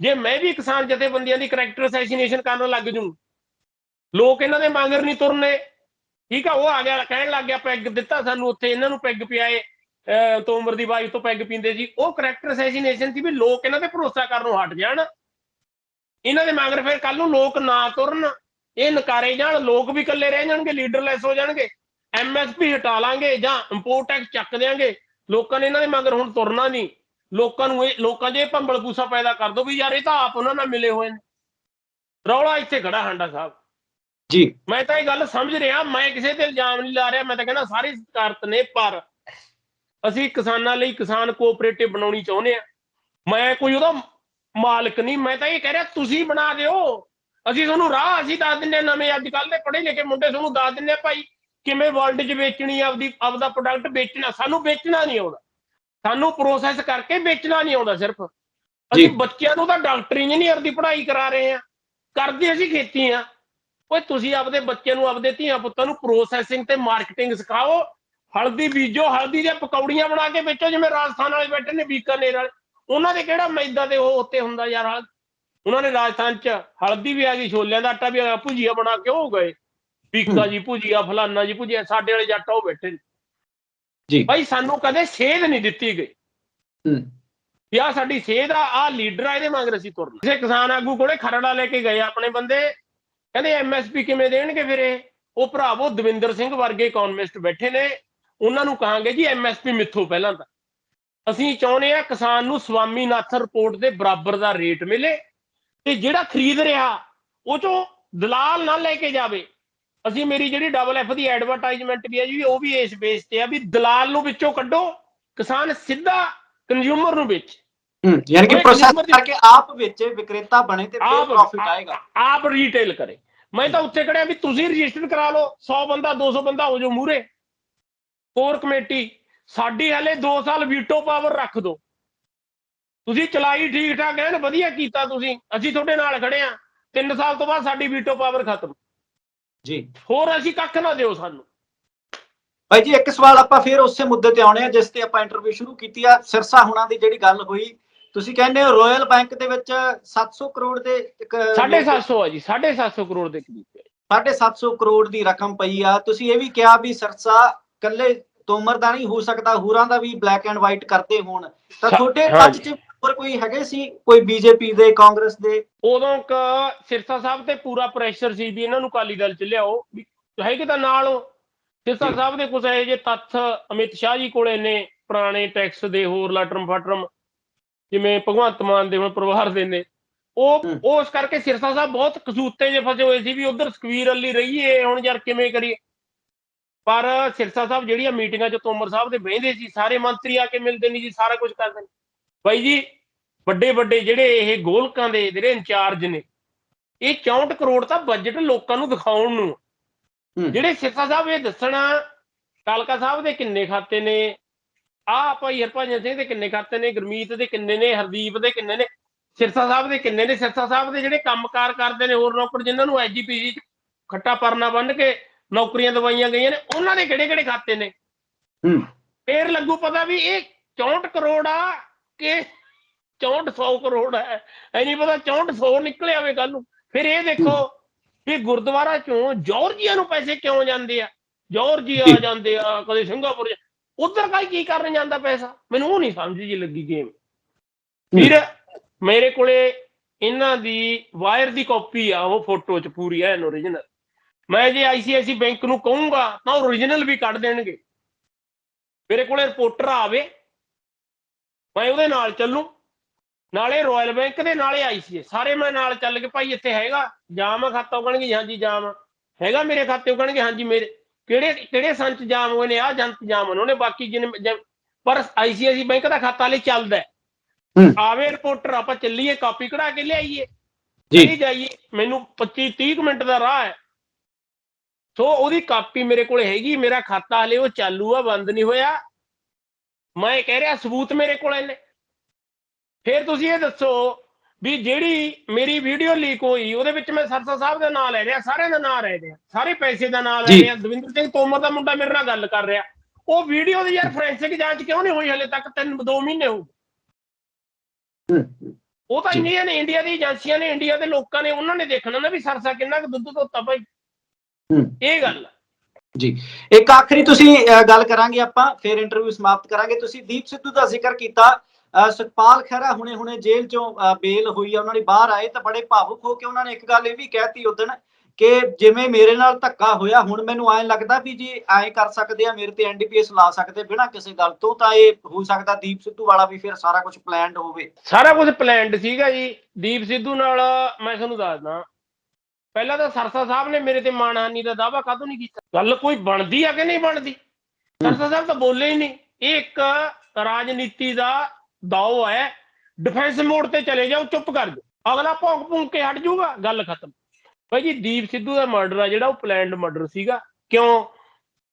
ਜੇ ਮੈਂ ਵੀ ਕਿਸਾਨ ਜਥੇਬੰਦੀਆਂ ਦੀ ਕਰੈਕਟਰ ਅਸੈਸੀਨੇਸ਼ਨ ਕਰਨ ਲੱਗ ਜੂ ਲੋਕ ਇਹਨਾਂ ਦੇ ਮੰਗਰ ਨਹੀਂ ਤੁਰਨੇ। ਠੀਕ ਆ ਉਹ ਆ ਗਿਆ ਕਹਿਣ ਲੱਗ ਗਿਆ ਪੈਗ ਦਿੱਤਾ ਸਾਨੂੰ ਉੱਥੇ ਇਹਨਾਂ ਨੂੰ ਪੈਗ ਪਿਆਏ ਤੋਮਰ ਦੀ ਵਾਈਫ ਤੋਂ ਪੈਗ ਪੀਂਦੇ ਸੀ। ਉਹ ਕਰੈਕਟਰ ਅਸੈਸੀਨੇਸ਼ਨ ਸੀ ਵੀ ਲੋਕ ਇਹਨਾਂ ਤੇ ਭਰੋਸਾ ਕਰਨੋਂ ਹਟ ਜਾਣ। ਇਹਨਾਂ ਦੇ ਮਗਰ ਫਿਰ ਕੱਲ ਨੂੰ ਲੋਕ ਨਾ ਤੁਰਨ ਇਹ ਨਕਾਰੇ ਜਾਣ ਲੋਕ ਵੀ ਇਕੱਲੇ ਰਹਿ ਜਾਣਗੇ ਲੀਡਰਲੈਸ ਹੋ ਜਾਣਗੇ। ਐਮਐਸਪੀ ਹਟਾ ਲਾਂਗੇ ਜਾਂ ਇੰਪੋਰਟ ਟੈਕਸ ਚੱਕ ਦੇਾਂਗੇ ਲੋਕਾਂ ਨੇ ਇਹਨਾਂ ਦੇ ਮਗਰ ਹੁਣ ਤੁਰਨਾ ਨਹੀਂ। ਲੋਕਾਂ ਨੂੰ ਇਹ ਲੋਕਾਂ ਇਹ ਭੰਬਲ ਪੂਸਾ ਪੈਦਾ ਕਰ ਦੋ ਵੀ ਯਾਰ ਇਹ ਤਾਂ ਆਪ ਉਹਨਾਂ ਨਾਲ ਮਿਲੇ ਹੋਏ ਨੇ। ਰੌਲਾ ਇੱਥੇ ਖੜਾ ਹਾਂਡਾ ਸਾਹਿਬ
ਜੀ।
ਮੈਂ ਤਾਂ ਇਹ ਗੱਲ ਸਮਝ ਰਿਹਾ ਮੈਂ ਕਿਸੇ ਤੇ ਇਲਜ਼ਾਮ ਨਹੀਂ ਲਾ ਰਿਹਾ ਮੈਂ ਤਾਂ ਕਹਿੰਦਾ ਸਾਰੇ ਸਤਿਕਾਰਤ ਨੇ ਪਰ ਅਸੀਂ ਕਿਸਾਨਾਂ ਲਈ ਕਿਸਾਨ ਕੋਆਪਰੇਟਿਵ ਬਣਾਉਣੀ ਚਾਹੁੰਦੇ ਆ ਮੈਂ ਕੋਈ ਉਹਦਾ ਮਾਲਕ ਨਹੀਂ ਮੈਂ ਤਾਂ ਇਹ ਕਹਿ ਰਿਹਾ ਤੁਸੀਂ ਬਣਾ ਦਿਓ। ਅਸੀਂ ਤੁਹਾਨੂੰ ਰਾਹ ਅਸੀਂ ਦੱਸ ਦਿੰਦੇ ਨਵੇਂ ਅੱਜ ਕੱਲ ਦੇ ਪੜ੍ਹੇ ਲਿਖੇ ਮੁੰਡੇ ਤੁਹਾਨੂੰ ਦੱਸ ਦਿੰਦੇ ਆ ਭਾਈ ਕਿਵੇਂ ਵਰਲਡ 'ਚ ਵੇਚਣੀ ਆ ਆਪਦੀ ਆਪਦਾ ਪ੍ਰੋਡਕਟ ਵੇਚਣਾ ਸਾਨੂੰ ਵੇਚਣਾ ਨਹੀਂ ਆਉਂਦਾ। ਸਾਨੂੰ ਪ੍ਰੋਸੈਸ ਕਰਕੇ ਵੇਚਣਾ ਨਹੀਂ ਆਉਂਦਾ ਸਿਰਫ। ਅਸੀਂ। ਬੱਚਿਆਂ ਨੂੰ ਤਾਂ ਡਾਕਟਰ ਇੰਜੀਨੀਅਰ ਦੀ ਪੜ੍ਹਾਈ ਕਰਾ ਰਹੇ ਆ ਕਰਦੇ ਅਸੀਂ ਖੇਤੀ ਆ ਓਏ ਤੁਸੀਂ ਆਪਦੇ ਬੱਚੇ ਨੂੰ ਆਪਦੇ ਧੀਆਂ ਪੁੱਤਾਂ ਨੂੰ ਪ੍ਰੋਸੈਸਿੰਗ ਤੇ ਮਾਰਕੀਟਿੰਗ ਸਿਖਾਓ। ਹਲਦੀ ਬੀਜੋ ਹਲਦੀ ਦੀਆਂ ਪਕੌੜੀਆਂ ਬਣਾ ਕੇ ਵੇਚੋ ਜਿਵੇਂ ਰਾਜਸਥਾਨ ਵਾਲੇ ਬੈਠੇ ਨੇ ਬੀਕਾਨੇਰ ਵਾਲੇ। ਉਹਨਾਂ ਦੇ ਕਿਹੜਾ ਮੈਦਾ ਤੇ ਉਹ ਉੱਤੇ ਹੁੰਦਾ ਯਾਰ ਉਹਨਾਂ ਨੇ ਰਾਜਸਥਾਨ ਚ ਹਲਦੀ ਵੀ ਆ ਗਈ ਛੋਲਿਆਂ ਦਾ ਆਟਾ ਵੀ ਆ ਗਿਆ ਭੁਜੀਆ ਬਣਾ ਕੇ ਉਹ ਗਏ। ਬੀਕਾ ਜੀ ਭੁਜੀਆ ਫਲਾਨਾ ਜੀ ਭੁਜੀਆ ਸਾਡੇ ਵਾਲੇ ਜੱਟ ਉਹ ਬੈਠੇ ਨੇ।
ਜੀ।
ਭਾਈ ਸਾਨੂੰ ਕਦੇ ਸੇਧ ਨਹੀਂ ਦਿੱਤੀ ਗਈ।
ਹੂੰ।
ਵੀ ਸਾਡੀ ਸੇਧ ਆ ਆ ਲੀਡਰ ਆ ਇਹਦੇ ਮਗਰ ਅਸੀਂ ਤੁਰਨਾ। ਕਿਸੇ ਕਿਸਾਨ ਆਗੂ ਕੋਲੇ ਖਰੜਾ ਲੈ ਕੇ ਗਏ ਆਪਣੇ ਬੰਦੇ। ਕਹਿੰਦੇ ਐਮਐਸਪੀ ਕਿਵੇਂ ਦੇਣਗੇ ਫਿਰ ਇਹ? ਉਹ ਭਰਾਵੋ ਦਵਿੰਦਰ ਸਿੰਘ ਵਰਗੇ ਇਕਨੋਮਿਸਟ ਬੈਠੇ ਨੇ। ਉਹਨਾਂ ਨੂੰ ਕਹਾਂਗੇ ਜੀ ਐਮਐਸਪੀ ਮਿੱਥੋ ਪਹਿਲਾਂ ਤਾਂ। ਅਸੀਂ ਚਾਹੁੰਦੇ ਆ ਕਿਸਾਨ ਨੂੰ ਸਵਾਮੀਨਾਥਨ ਰਿਪੋਰਟ ਦੇ ਬਰਾਬਰ ਦਾ ਰੇਟ ਮਿਲੇ ਤੇ ਜਿਹੜਾ ਖਰੀਦ ਰਿਹਾ ਉਹ ਚੋਂ ਦਲਾਲ ਨਾ ਲੈ ਕੇ ਜਾਵੇ। ਅਸੀਂ ਮੇਰੀ ਜਿਹੜੀ ਡਬਲ ਐਫ ਦੀ ਐਡਵਰਟਾਈਜ਼ਮੈਂਟ ਵੀ ਹੈ ਜੀ ਉਹ ਵੀ ਇਸ ਬੇਸ ਤੇ ਆ ਵੀ ਦਲਾਲ ਨੂੰ ਵਿੱਚੋਂ ਕੱਢੋ ਕਿਸਾਨ ਸਿੱਧਾ ਕੰਜ਼ਿਊਮਰ ਨੂੰ ਵੇਚ।
ਹੂੰ ਯਾਨੀ ਕਿ ਪ੍ਰੋਸੈਸ ਕਰਕੇ ਆਪ ਵਿੱਚ ਵਿਕਰੇਤਾ ਬਣੇ ਤੇ ਫਿਰ ਪ੍ਰੋਫਿਟ ਆਏਗਾ।
ਆਪ ਰੀਟੇਲ ਕਰੇ। ਮੈਂ ਤਾਂ ਉੱਥੇ ਖੜਿਆ ਵੀ ਤੁਸੀਂ ਰਜਿਸਟਰ ਕਰਾ ਲਓ 100 ਬੰਦਾ 200 ਬੰਦਾ ਹੋ ਜਾਓ ਮੂਰੇ ਕੋਰ ਕਮੇਟੀ ਸਾਡੀ ਹਲੇ 2 ਸਾਲ ਵੀਟੋ ਪਾਵਰ ਰੱਖ ਦਿਓ ਤੁਸੀਂ ਚਲਾਈ ਠੀਕ ਠਾਕ ਐਨ ਵਧੀਆ ਕੀਤਾ ਤੁਸੀਂ। ਅਸੀਂ ਤੁਹਾਡੇ ਨਾਲ ਖੜੇ ਆ 3 ਸਾਲ ਤੋਂ ਬਾਅਦ ਸਾਡੀ ਵੀਟੋ ਪਾਵਰ ਖਤਮ।
ਜੀ।
ਹੋਰ ਅਸੀਂ ਕੱਖ ਨਾ ਦਿਓ ਸਾਨੂੰ।
ਭਾਈ ਜੀ ਇੱਕ ਸਵਾਲ ਆਪਾਂ ਫਿਰ ਉਸੇ ਮੁੱਦੇ ਤੇ ਆਉਣੇ ਆ ਜਿਸ ਤੇ ਆਪਾਂ ਇੰਟਰਵਿਊ ਸ਼ੁਰੂ ਕੀਤੀ ਆ। ਸਿਰਸਾ ਹੁਣਾਂ ਦੀ ਜਿਹੜੀ ਗੱਲ ਹੋਈ ਤੁਸੀਂ ਕਹਿੰਦੇ ਹੋ ਰਾਇਲ ਬੈਂਕ ਦੇ ਵਿੱਚ 700 ਕਰੋੜ ਦੇ ਇੱਕ
750 ਆ ਜੀ 750 ਕਰੋੜ ਦੇ ਕਰੀਬ। ਹੈ
750 ਕਰੋੜ ਦੀ ਰਕਮ ਪਈ ਆ। ਤੁਸੀਂ ਇਹ ਵੀ ਕਿਹਾ ਵੀ ਸਿਰਸਾ ਕੱਲੇ ਤੋਮਰ ਦਾ ਨਹੀਂ ਹੋ ਸਕਦਾ ਹੋਰਾਂ ਦਾ ਵੀ ਬਲੈਕ ਐਂਡ ਵਾਈਟ ਕਰਦੇ ਹੋਣ। ਤਾਂ ਤੁਹਾਡੇ ਟੱਚ 'ਚ ਹੋਰ ਕੋਈ ਹੈਗੇ ਸੀ? ਕੋਈ ਬੀਜੇਪੀ ਦੇ ਕਾਂਗਰਸ ਦੇ?
ਉਦੋਂ ਕ ਸਿਰਸਾ ਸਾਹਿਬ ਤੇ ਪੂਰਾ ਪ੍ਰੈਸ਼ਰ ਸੀ ਵੀ ਇਹਨਾਂ ਨੂੰ ਕਾਲੀ ਦਲ ਚ ਲਿਆਓ। ਵੀ ਹੈਗੇ ਤਾਂ ਨਾਲ ਹੋ ਸਿਰਸਾ ਸਾਹਿਬ ਦੇ ਕੁਝ ਇਹੋ ਜਿਹੇ ਤੱਥ ਅਮਿਤ ਸ਼ਾਹ ਜੀ ਕੋਲੇ ਨੇ ਪੁਰਾਣੇ ਟੈਕਸ ਦੇ ਹੋਰ ਲਟਰਮ ਫਟਰਮ ਜਿਵੇਂ ਭਗਵੰਤ ਮਾਨ ਦੇ ਹੁਣ ਪਰਿਵਾਰ ਦੇ ਨੇ। ਉਹ। ਉਸ ਕਰਕੇ ਸਿਰਸਾ ਸਾਹਿਬ ਬਹੁਤ ਕਸੂਤੇ ਜੇ ਫਸੇ ਹੋਏ ਸੀ ਵੀ ਉਧਰ ਸਕਵੀਰ ਅਲੀ ਰਹੀਏ ਹੁਣ ਯਾਰ ਕਿਵੇਂ ਕਰੀਏ? ਪਰ ਸਿਰਸਾ ਸਾਹਿਬ ਜਿਹੜੀਆਂ ਮੀਟਿੰਗਾਂ 'ਚ ਤੋਮਰ ਸਾਹਿਬ ਦੇ ਬਹਿੰਦੇ ਸੀ ਸਾਰੇ ਮੰਤਰੀ ਆ ਕੇ ਮਿਲਦੇ ਨਹੀਂ ਜੀ ਸਾਰਾ ਕੁਝ ਕਰਦੇ ਨੇ। ਬਾਈ ਜੀ ਵੱਡੇ ਵੱਡੇ ਜਿਹੜੇ ਇਹ ਗੋਲਕਾਂ ਦੇ ਜਿਹੜੇ ਇੰਚਾਰਜ ਨੇ ਇਹ 64 ਕਰੋੜ ਦਾ ਬਜਟ ਲੋਕਾਂ ਨੂੰ ਦਿਖਾਉਣ ਨੂੰ। ਜਿਹੜੇ ਸਿੱਖਾ ਸਾਹਿਬ ਇਹ ਦੱਸਣਾ ਕਾਲਕਾ ਸਾਹਿਬ ਦੇ ਕਿੰਨੇ ਖਾਤੇ ਨੇ ਆਹ ਭਾਈ ਹਰਭਜਨ ਸਿੰਘ ਦੇ ਕਿੰਨੇ ਖਾਤੇ ਨੇ ਗੁਰਮੀਤ ਦੇ ਕਿੰਨੇ ਨੇ ਹਰਦੀਪ ਦੇ ਕਿੰਨੇ ਨੇ ਸਿਰਸਾ ਸਾਹਿਬ ਦੇ ਕਿੰਨੇ ਨੇ? ਸਿਰਸਾ ਸਾਹਿਬ ਦੇ ਜਿਹੜੇ ਕੰਮਕਾਰ ਕਰਦੇ ਨੇ ਹੋਰ ਨੌਕਰ ਜਿਨ੍ਹਾਂ ਨੂੰ ਐਜੀਪੀਜੀ ਖੱਟਾ ਪਰਨਾ ਬੰਨ ਕੇ ਨੌਕਰੀਆਂ ਦਵਾਈਆਂ ਗਈਆਂ ਨੇ ਉਹਨਾਂ ਦੇ ਕਿਹੜੇ ਕਿਹੜੇ ਖਾਤੇ ਨੇ?
ਹੂੰ।
ਫੇਰ ਲੱਗੂ ਪਤਾ ਵੀ ਇਹ 64 ਕਰੋੜ ਆ ਕਿ 6400 ਕਰੋੜ ਹੈ ਐ ਨਹੀਂ ਪਤਾ 6400 ਨਿਕਲੇ ਆਵੇ ਕੱਲ ਨੂੰ। ਫਿਰ ਇਹ ਦੇਖੋ ਵੀ ਗੁਰਦੁਆਰਾ ਚੋਂ ਜਾਰਜੀਆ ਨੂੰ ਪੈਸੇ ਕਿਉਂ ਜਾਂਦੇ ਆ? ਜਾਰਜੀਆ ਜਾਂਦੇ ਆ ਕਦੇ ਸਿੰਗਾਪੁਰ ਉਧਰ ਕਾਈ ਕੀ ਕਰਨ ਜਾਂਦਾ ਪੈਸਾ? ਮੈਨੂੰ ਉਹ ਨਹੀਂ ਸਮਝ ਜੀ ਲੱਗੀ ਗੇਮ ਫਿਰ ਮੇਰੇ ਕੋਲੇ ਇਹਨਾਂ ਦੀ ਵਾਇਰ ਦੀ ਕਾਪੀ ਆ ਉਹ ਫੋਟੋ ਚ ਪੂਰੀ ਐਨ ਓਰੀਜਨਲ ਮੈਂ ਜੇ ਆਈਸੀਆਈਸੀ ਬੈਂਕ ਨੂੰ ਕਹੂੰਗਾ ਤਾਂ ਓਰੀਜਨਲ ਵੀ ਕੱਢ ਦੇਣਗੇ। ਮੇਰੇ ਕੋਲੇ ਰਿਪੋਰਟਰ ਆਵੇ ਮੈਂ ਉਹਦੇ ਨਾਲ ਚੱਲੂ। ਨਾਲੇ ਰਾਇਲ ਬੈਂਕ ਦੇ ਨਾਲੇ ਆਈਸੀਏ ਸਾਰੇ ਮੈਂ ਨਾਲ ਚੱਲ ਕੇ ਭਾਈ ਇੱਥੇ ਹੈਗਾ। ਜਾਮ ਖਾਤਾ ਉਹ ਕਹਿਣਗੇ ਹਾਂਜੀ ਜਾਮ। ਹੈਗਾ ਮੇਰੇ ਖਾਤੇ ਉਹ ਕਹਿਣਗੇ ਹਾਂਜੀ ਮੇਰੇ। ਕਿਹੜੇ ਕਿਹੜੇ ਸੰਚ ਜਾਮ ਹੋਏ ਨੇ ਆ ਜੰਤ ਜਾਮ ਹੋਏ ਨੇ ਬਾਕੀ ਜਿਨ ਪਰ ਆਈਸੀਆਈਸੀ ਬੈਂਕ ਦਾ ਖਾਤਾ ਹਲੇ ਚੱਲਦਾ। ਆਵੇ ਰਿਪੋਰਟਰ ਆਪਾਂ ਚੱਲੀਏ ਕਾਪੀ ਕਢਾ ਕੇ ਲਿਆਈਏ।
ਜੀ।
ਜਾਈਏ। ਮੈਨੂੰ 25 30 ਕੁ ਮਿੰਟ ਦਾ ਰਾਹ ਹੈ। ਸੋ ਉਹਦੀ ਕਾਪੀ ਮੇਰੇ ਕੋਲ ਹੈਗੀ ਮੇਰਾ ਖਾਤਾ ਹਲੇ ਉਹ ਚਾਲੂ ਆ ਬੰਦ ਨਹੀਂ ਹੋਇਆ। ਮੈਂ ਕਹਿ ਰਿਹਾ ਸਬੂਤ ਮੇਰੇ ਕੋਲ ਨੇ ਫਿਰ ਤੁਸੀਂ ਇਹ ਦੱਸੋ ਵੀ ਜਿਹੜੀ ਮੇਰੀ ਵੀਡੀਓ ਲੀਕ ਹੋਈ ਉਹਦੇ ਵਿੱਚ ਮੈਂ ਸਰਸਾ ਸਾਹਿਬ ਦਾ ਨਾਮ ਲੈ ਰਿਹਾ ਸਾਰਿਆਂ ਦਾ ਨਾਮ ਲੈ ਰਿਹਾ। ਸਾਰੇ ਪੈਸੇ ਦਾ ਨਾਮ ਲੈ। ਰਿਹਾ ਦਵਿੰਦਰ ਸਿੰਘ ਤੋਮਰ ਦਾ ਮੁੰਡਾ ਮੇਰੇ ਨਾਲ ਗੱਲ ਕਰ ਰਿਹਾ। ਉਹ ਵੀਡੀਓ ਦੀ ਯਾਰ ਫੋਰੈਂਸਿਕ ਜਾਂਚ ਕਿਉਂ ਨਹੀਂ ਹੋਈ ਹਲੇ ਤੱਕ? ਤਿੰਨ ਦੋ ਮਹੀਨੇ ਹੋ ਗਏ। ਉਹ ਤਾਂ। ਇੰਡੀਆ ਨੇ ਇੰਡੀਆ ਦੀ ਏਜੰਸੀਆਂ ਨੇ ਇੰਡੀਆ ਦੇ ਲੋਕਾਂ ਨੇ ਉਹਨਾਂ ਨੇ ਦੇਖਣਾ ਨਾ ਵੀ ਸਰਸਾ ਕਿੰਨਾ ਕੁ ਦੁੱਧ ਧੋਤਾ ਭਾਈ। ਇਹ ਗੱਲ।
ਜੀ। ਇੱਕ ਆਖਰੀ ਤੁਸੀਂ ਗੱਲ ਕਰਾਂਗੇ ਆਪਾਂ ਫਿਰ ਇੰਟਰਵਿਊ ਸਮਾਪਤ ਕਰਾਂਗੇ। ਤੁਸੀਂ ਦੀਪ ਸਿੱਧੂ ਦਾ ਜ਼ਿਕਰ ਕੀਤਾ। ਸੁਖਪਾਲ ਖਹਿਰਾ ਹੁਣੇ ਹੁਣੇ ਜੇਲ੍ਹ ਚੋਂ ਬੇਲ ਹੋਈ ਆ ਉਹਨਾਂ ਦੀ ਬਾਹਰ ਆਏ ਤਾਂ ਬੜੇ ਭਾਵੁਕ ਹੋ ਕੇ ਉਹਨਾਂ ਨੇ ਇੱਕ ਗੱਲ ਇਹ ਵੀ ਕਹਿਤੀ ਉਦਣ ਕਿ ਜਿਵੇਂ ਮੇਰੇ ਨਾਲ ਧੱਕਾ ਹੋਇਆ ਹੁਣ ਮੈਨੂੰ ਐਂ ਲੱਗਦਾ ਵੀ ਜੀ ਐਂ ਕਰ ਸਕਦੇ ਆ ਮੇਰੇ ਤੇ ਐਨਡੀਪੀਐਸ ਲਾ ਸਕਦੇ ਬਿਨਾਂ ਕਿਸੇ ਗੱਲ ਤੋਂ ਤਾਂ ਇਹ ਹੋ ਸਕਦਾ ਦੀਪ ਸਿੱਧੂ ਵਾਲਾ ਵੀ ਫਿਰ ਸਾਰਾ ਕੁਝ ਪਲਾਨਡ ਹੋਵੇ।
ਸਾਰਾ ਕੁਝ ਪਲਾਨਡ ਸੀਗਾ ਜੀ। ਦੀਪ ਸਿੱਧੂ ਨਾਲ ਮੈਂ ਤੁਹਾਨੂੰ ਦੱਸਦਾ ਪਹਿਲਾਂ ਤਾਂ ਸਰਸਾ ਸਾਹਿਬ ਨੇ ਮੇਰੇ ਤੇ ਮਾਣਹਾਨੀ ਦਾ ਦਾਵਾ ਕਾਹਤੋਂ ਨਹੀਂ ਕੀਤਾ? ਗੱਲ ਕੋਈ ਬਣਦੀ ਆ ਕਿ ਨਹੀਂ ਬਣਦੀ? ਸਰਸਾ ਸਾਹਿਬ ਤਾਂ ਬੋਲੇ ਹੀ ਨਹੀਂ। ਇਹ ਇੱਕ ਰਾਜਨੀਤੀ ਦਾ ਦਾਅ ਹੈ। ਡਿਫੈਂਸ ਮੋਡ ਤੇ ਚਲੇ ਜਾਓ, ਚੁੱਪ ਕਰ ਜਾਓ। ਅਗਲਾ ਭੌਂਕ ਭੌਂਕ ਕੇ ਹਟ ਜਾਊਗਾ, ਗੱਲ ਖਤਮ। ਭਾਈ ਜੀ, ਦੀਪ ਸਿੱਧੂ ਦਾ ਮਰਡਰ ਆ, ਜਿਹੜਾ ਉਹ ਪਲਾਨਡ ਮਰਡਰ ਸੀਗਾ। ਕਿਉਂ?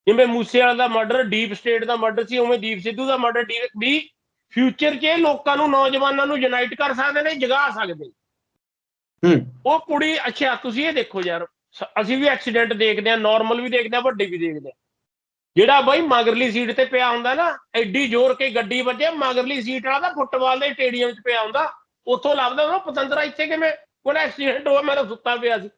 ਜਿਵੇਂ ਮੂਸੇ ਵਾਲਾ ਦਾ ਮਰਡਰ ਡੀਪ ਸਟੇਟ ਦਾ ਮਰਡਰ ਸੀ, ਉਵੇਂ ਦੀਪ ਸਿੱਧੂ ਦਾ ਮਰਡਰ ਵੀ ਫਿਊਚਰ 'ਚ ਇਹ ਲੋਕਾਂ ਨੂੰ, ਨੌਜਵਾਨਾਂ ਨੂੰ ਯੂਨਾਈਟ ਕਰ ਸਕਦੇ ਨੇ, ਜਗਾ ਸਕਦੇ
ਹੂੰ
ਉਹ ਕੁੜੀ ਅੱਛਾ ਤੁਸੀਂ ਇਹ ਦੇਖੋ ਯਾਰ ਅਸੀਂ ਵੀ ਐਕਸੀਡੈਂਟ ਦੇਖਦੇ ਆ ਨਾਰਮਲ ਵੀ ਦੇਖਦੇ ਆ ਵੱਡੇ ਵੀ ਦੇਖਦੇ ਆ ਜਿਹੜਾ ਬਾਈ ਮਗਰਲੀ ਸੀਟ ਤੇ ਪਿਆ ਹੁੰਦਾ ਨਾ ਐਡੀ ਜ਼ੋਰ ਕੇ ਗੱਡੀ ਵੱਜੇ ਮਗਰਲੀ ਸੀਟ ਵਾਲਾ ਤਾਂ ਫੁੱਟਬਾਲ ਦੇ ਸਟੇਡੀਅਮ 'ਚ ਪਿਆ ਹੁੰਦਾ। ਉੱਥੋਂ ਲੱਭਦਾ ਉਹ ਪਤੰਦਰਾ ਇੱਥੇ ਕਿਵੇਂ ਉਹਦਾ ਐਕਸੀਡੈਂਟ ਹੋਇਆ ਮੇਰਾ ਸੁੱਤਾ ਪਿਆ ਸੀ।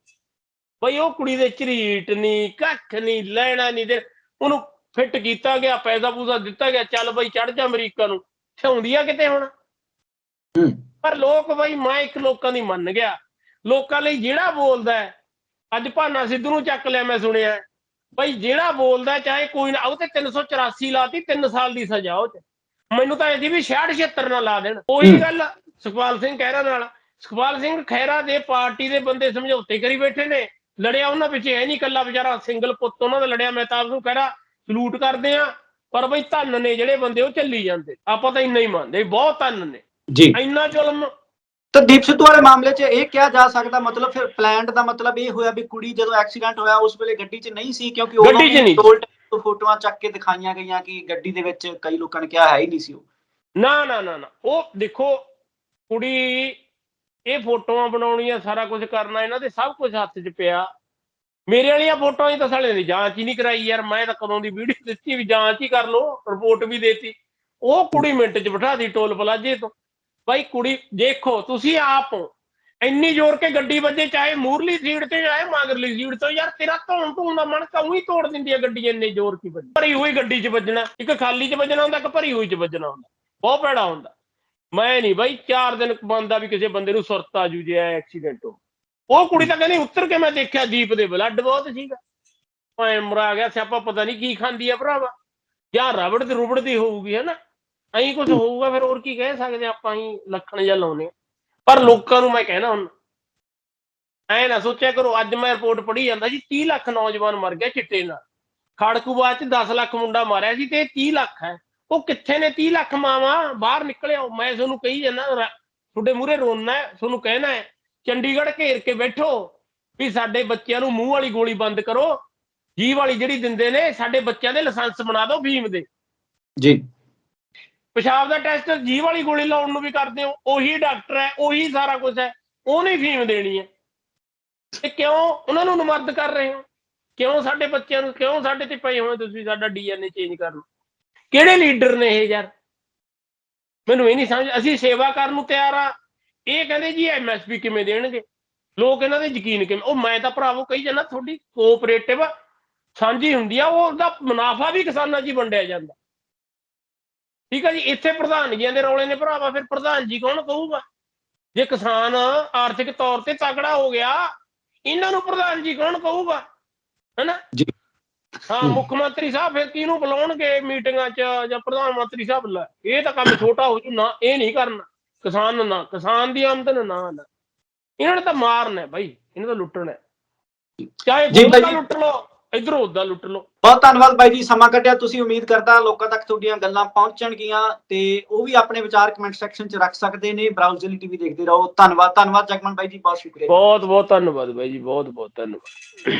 ਬਈ ਉਹ ਕੁੜੀ ਦੇ ਝਰੀਟ ਨਹੀਂ ਕੱਖ ਨਹੀਂ ਲੈਣਾ ਨਹੀਂ ਦੇ ਉਹਨੂੰ ਫਿੱਟ ਕੀਤਾ ਗਿਆ ਪੈਸਾ ਪੂਸਾ ਦਿੱਤਾ ਗਿਆ ਚੱਲ ਬਈ ਚੜ ਜਾ ਅਮਰੀਕਾ ਨੂੰ। ਛਾਉਂਦੀ ਆ ਕਿਤੇ ਹੁਣ? ਪਰ ਲੋਕ ਬਈ ਮੈਂ ਇੱਕ ਲੋਕਾਂ ਦੀ ਮੰਨ ਗਿਆ। ਲੋਕਾਂ ਲਈ ਜਿਹੜਾ ਬੋਲਦਾ ਅੱਜ ਭਾਨਾ ਸਿੱਧੂ ਨੂੰ ਚੱਕ ਲਿਆ ਮੈਂ ਸੁਣਿਆ ਬਈ ਜਿਹੜਾ ਬੋਲਦਾ ਚਾਹੇ ਕੋਈ ਨਾ ਉਹ ਤੇ 384 ਲਾਤੀ 3 ਸਾਲ ਦੀ ਸਜ਼ਾ ਉਹ ਚ। ਮੈਨੂੰ ਤਾਂ ਇਹਦੀ ਵੀ 66 76 ਨਾ ਲਾ ਦੇਣ। ਉਹੀ। ਗੱਲ ਸੁਖਪਾਲ ਸਿੰਘ ਖਹਿਰਾ ਨਾਲ। ਸੁਖਪਾਲ ਸਿੰਘ ਖਹਿਰਾ ਦੇ ਪਾਰਟੀ ਦੇ ਬੰਦੇ ਸਮਝੌਤੇ ਕਰੀ ਬੈਠੇ ਨੇ। ਲੜਿਆ ਉਹਨਾਂ ਪਿੱਛੇ ਹੈ ਨਹੀਂ ਕੱਲਾ ਵਿਚਾਰਾ ਸਿੰਗਲ ਪੁੱਤ ਉਹਨਾਂ ਦਾ ਲੜਿਆ ਮੈਂ ਤਾਂ ਆਪ ਨੂੰ ਕਹਿਰਾ ਸਲੂਟ ਕਰਦੇ ਆ ਪਰ ਬਈ ਧੰਨ ਨੇ ਜਿਹੜੇ ਬੰਦੇ ਉਹ ਚੱਲੀ ਜਾਂਦੇ। ਆਪਾਂ ਤਾਂ ਇੰਨਾ ਹੀ ਮੰਨਦੇ ਬਹੁਤ ਧੰਨ ਨੇ।
ਜੀ।
ਇੰਨਾ ਜ਼ੁਲਮ
ਤਾਂ ਦੀਪ ਸਿੱਧੂ ਵਾਲੇ ਮਾਮਲੇ 'ਚ ਇਹ ਕਿਹਾ ਜਾ ਸਕਦਾ ਮਤਲਬ ਫਿਰ ਪਲਾਨਡ ਦਾ ਮਤਲਬ ਇਹ ਹੋਇਆ ਵੀ ਕੁੜੀ ਜਦੋਂ ਐਕਸੀਡੈਂਟ ਹੋਇਆ ਉਸ ਵੇਲੇ ਗੱਡੀ 'ਚ ਨਹੀਂ ਸੀ ਕਿਉਂਕਿ ਉਦੋਂ
ਗੱਡੀ 'ਚ ਨਹੀਂ।
ਟੋਲ ਟੈਕਸ ਤੋਂ ਫੋਟੋਆਂ ਚੱਕ ਕੇ ਦਿਖਾਈਆਂ ਗਈਆਂ ਕਿ ਗੱਡੀ ਦੇ ਵਿੱਚ ਕਈ ਲੋਕਾਂ ਨੇ ਕਿਹਾ ਹੈ ਹੀ ਨਹੀਂ ਸੀ ਉਹ।
ਨਾ ਨਾ ਨਾ ਨਾ। ਉਹ ਦੇਖੋ ਕੁੜੀ ਇਹ ਫੋਟੋਆਂ ਬਣਾਉਣੀਆਂ ਸਾਰਾ ਕੁਝ ਕਰਨਾ ਇਹਨਾਂ ਦੇ ਸਭ ਕੁਝ ਹੱਥ 'ਚ ਪਿਆ। ਮੇਰੇ ਵਾਲੀਆਂ ਫੋਟੋਆਂ ਹੀ ਤਾਂ ਸਾਲੇ ਨੇ ਜਾਂਚ ਹੀ ਨਹੀਂ ਕਰਾਈ ਯਾਰ ਮੈਂ ਤਾਂ ਕਦੋਂ ਦੀ ਵੀਡੀਓ ਦਿੱਤੀ ਵੀ ਜਾਂਚ ਹੀ ਕਰ ਲਓ ਰਿਪੋਰਟ ਵੀ ਦੇਤੀ। ਉਹ ਕੁੜੀ ਮਿੰਟ 'ਚ ਬਿਠਾ ਦੀ ਟੋਲ ਪਲਾਜੇ ਤੋਂ। ਭਾਈ ਕੁੜੀ, ਦੇਖੋ, ਤੁਸੀਂ ਆਪ ਹੋ ਇੰਨੀ ਜ਼ੋਰ ਕੇ ਗੱਡੀ ਵੱਜੇ, ਚਾਹੇ ਮੂਰਲੀ ਸੀਟ ਤੇ, ਚਾਹੇ ਮਾਗਰਲੀ ਸੀਟ ਤੋਂ, ਯਾਰ ਤੇਰਾ ਧੌਣ ਧੂਣ ਦਾ ਮਨ ਕਉਂ ਹੀ ਤੋੜ ਦਿੰਦੀ ਹੈ ਗੱਡੀ ਇੰਨੇ ਜ਼ੋਰ ਕੀ ਵੱਜੀ। ਭਰੀ ਹੋਈ ਗੱਡੀ 'ਚ ਵੱਜਣਾ, ਇੱਕ ਖਾਲੀ 'ਚ ਵੱਜਣਾ ਹੁੰਦਾ, ਇੱਕ ਭਰੀ ਹੋਈ 'ਚ ਵੱਜਣਾ ਹੁੰਦਾ। ਬਹੁਤ ਭੈੜਾ ਹੁੰਦਾ। ਮੈਂ ਨਹੀਂ ਬਾਈ, ਚਾਰ ਦਿਨ ਬੰਦਾ ਵੀ ਕਿਸੇ ਬੰਦੇ ਨੂੰ ਸੁਰਤ ਆ ਜੂ ਜੇ ਐਕਸੀਡੈਂਟ ਹੋ। ਉਹ ਕੁੜੀ ਤਾਂ ਕਹਿੰਦੀ, ਉੱਤਰ ਕੇ ਮੈਂ ਦੇਖਿਆ ਜੀਪ ਦੇ ਬਲੱਡ ਬਹੁਤ ਸੀਗਾ। ਭਾਵੇਂ ਮਰਾ ਗਿਆ, ਸਿਆਪਾ ਪਤਾ ਨਹੀਂ ਕੀ ਖਾਂਦੀ ਆ ਭਰਾਵਾ। ਜਾਂ ਰਬੜ ਤੇ ਰੁਬੜ ਦੀ ਹੋਊਗੀ ਹੈ ਨਾ ਐਂ ਕੁਝ ਹੋਊਗਾ, ਫਿਰ ਹੋਰ ਕੀ ਕਹਿ ਸਕਦੇ ਆਪਾਂ ਹੀ ਲੱਖਣ ਜਾਂ ਲਾਉਨੇ ਪਰ ਲੋਕਾਂ ਨੂੰ ਮੈਂ ਕਹਿਣਾ ਹੁਣ, ਐ ਨਾ ਸੋਚਿਆ ਕਰੋ, ਅੱਜ ਮੈਂ ਰਿਪੋਰਟ ਪੜ੍ਹੀ ਜਾਂਦਾ ਜੀ 30 ਲੱਖ ਨੌਜਵਾਨ ਮਰ ਗਿਆ ਚਿੱਟੇ ਨਾਲ। ਖੜਕੂਬਾਦ ਚ 10 ਲੱਖ ਮੁੰਡਾ ਮਾਰਿਆ ਸੀ ਤੇ 30 ਲੱਖ ਹੈ। ਉਹ ਕਿੱਥੇ ਨੇ 30 ਲੱਖ ਮਾਵਾਂ? ਬਾਹਰ ਨਿਕਲਿਆ ਮੈਂ ਤੁਹਾਨੂੰ ਕਹੀ ਜਾਂਦਾ ਤੁਹਾਡੇ ਮੂਹਰੇ ਰੋਣਾ ਤੁਹਾਨੂੰ ਕਹਿਣਾ ਹੈ, ਚੰਡੀਗੜ੍ਹ ਘੇਰ ਕੇ ਬੈਠੋ ਵੀ ਸਾਡੇ ਬੱਚਿਆਂ ਨੂੰ ਮੂੰਹ ਵਾਲੀ ਗੋਲੀ ਬੰਦ ਕਰੋ। ਜੀ ਵਾਲੀ ਜਿਹੜੀ ਦਿੰਦੇ ਨੇ, ਸਾਡੇ ਬੱਚਿਆਂ ਦੇ ਲਾਇਸੈਂਸ ਬਣਾ ਦਿਓ ਭੀਮ ਦੇ।
ਜੀ।
ਪਿਸ਼ਾਬ ਦਾ ਟੈਸਟ ਜੀਵ ਵਾਲੀ ਗੋਲੀ ਲਾਉਣ ਨੂੰ ਵੀ ਕਰਦੇ ਹੋ, ਉਹੀ ਡਾਕਟਰ ਹੈ, ਉਹੀ ਸਾਰਾ ਕੁਝ ਹੈ, ਉਹਨੇ ਫੀਮ ਦੇਣੀ ਹੈ। ਤੇ ਕਿਉਂ ਉਹਨਾਂ ਨੂੰ ਨਮਰਦ ਕਰ ਰਹੇ ਹੋ? ਕਿਉਂ ਸਾਡੇ ਬੱਚਿਆਂ ਨੂੰ, ਕਿਉਂ ਸਾਡੇ ਤੇ ਪਏ ਹੋਏ ਤੁਸੀਂ ਸਾਡਾ ਡੀਐਨਏ ਚੇਂਜ ਕਰਨ? ਕਿਹੜੇ ਲੀਡਰ ਨੇ ਇਹ ਯਾਰ? ਮੈਨੂੰ ਇਹ ਨਹੀਂ ਸਮਝ, ਅਸੀਂ ਸੇਵਾ ਕਰਨ ਨੂੰ ਤਿਆਰ ਆ। ਇਹ ਕਹਿੰਦੇ ਜੀ ਐਮਐਸਪੀ ਕਿਵੇਂ ਦੇਣਗੇ? ਲੋਕ ਇਹਨਾਂ ਦੇ ਯਕੀਨ ਕਿਵੇਂ, ਉਹ ਮੈਂ ਤਾਂ ਭਰਾਵੋ ਕਹੀ ਜਾਂਦਾ, ਤੁਹਾਡੀ ਕੋਆਪਰੇਟਿਵ ਸਾਂਝੀ ਹੁੰਦੀ ਆ ਉਹਦਾ ਮੁਨਾਫਾ ਵੀ ਕਿਸਾਨਾਂ 'ਚ ਹੀ ਵੰਡਿਆ ਜਾਂਦਾ। ਠੀਕ ਹੈ ਜੀ ਇੱਥੇ ਪ੍ਰਧਾਨ ਜੀਆਂ ਦੇ ਰੌਲੇ ਨੇ ਭਰਾਵਾ ਫਿਰ ਪ੍ਰਧਾਨ ਜੀ ਕੌਣ ਕਹੂਗਾ ਜੇ ਕਿਸਾਨ ਆਰਥਿਕ ਤੌਰ ਤੇ ਤਗੜਾ ਹੋ ਗਿਆ ਇਹਨਾਂ ਨੂੰ ਪ੍ਰਧਾਨ ਜੀ ਕੌਣ ਕਹੂਗਾ ਹੈਨਾ
ਜੀ।
ਹਾਂ। ਮੁੱਖ ਮੰਤਰੀ ਸਾਹਿਬ ਫਿਰ ਕਿਹਨੂੰ ਬੁਲਾਉਣਗੇ ਮੀਟਿੰਗਾਂ 'ਚ ਜਾਂ ਪ੍ਰਧਾਨ ਮੰਤਰੀ ਸਾਹਿਬ ਲੈ ਇਹ ਤਾਂ ਕੰਮ ਛੋਟਾ ਹੋ ਜੂ ਨਾ ਇਹ ਨਹੀਂ ਕਰਨਾ ਕਿਸਾਨ ਨੂੰ ਕਿਸਾਨ ਦੀ ਆਮਦਨ ਨਾ ਨਾ ਇਹਨਾਂ ਨੇ ਤਾਂ ਮਾਰਨਾ ਹੈ ਬਾਈ ਇਹਨਾਂ ਦਾ ਲੁੱਟਣਾ ਹੈ। ਚਾਹੇ
ਬਾਈ।
ਲੁੱਟ ਲਓ ਇਧਰੋਂ ਉਦਾਂ ਲੁੱਟ ਲਓ।
ਬਹੁਤ ਧੰਨਵਾਦ ਬਾਈ ਜੀ ਸਮਾਂ ਕੱਢਿਆ। ਤੁਸੀਂ ਉਮੀਦ ਕਰਦਾ ਲੋਕਾਂ ਤੱਕ ਤੁਹਾਡੀਆਂ ਗੱਲਾਂ ਪਹੁੰਚਣਗੀਆਂ ਤੇ ਉਹ ਵੀ ਆਪਣੇ ਵਿਚਾਰ ਕਮੈਂਟ ਸੈਕਸ਼ਨ 'ਚ ਰੱਖ ਸਕਦੇ ਨੇ। ਬਰਾਊਜ਼ਲੀ ਟੀਵੀ ਦੇਖਦੇ ਰਹੋ। ਧੰਨਵਾਦ ਧੰਨਵਾਦ ਜਗਮਨ ਬਾਈ ਜੀ ਬਹੁਤ ਸ਼ੁਕਰੀਆ।
ਬਹੁਤ ਬਹੁਤ ਧੰਨਵਾਦ ਬਾਈ ਜੀ ਬਹੁਤ ਬਹੁਤ ਧੰਨਵਾਦ।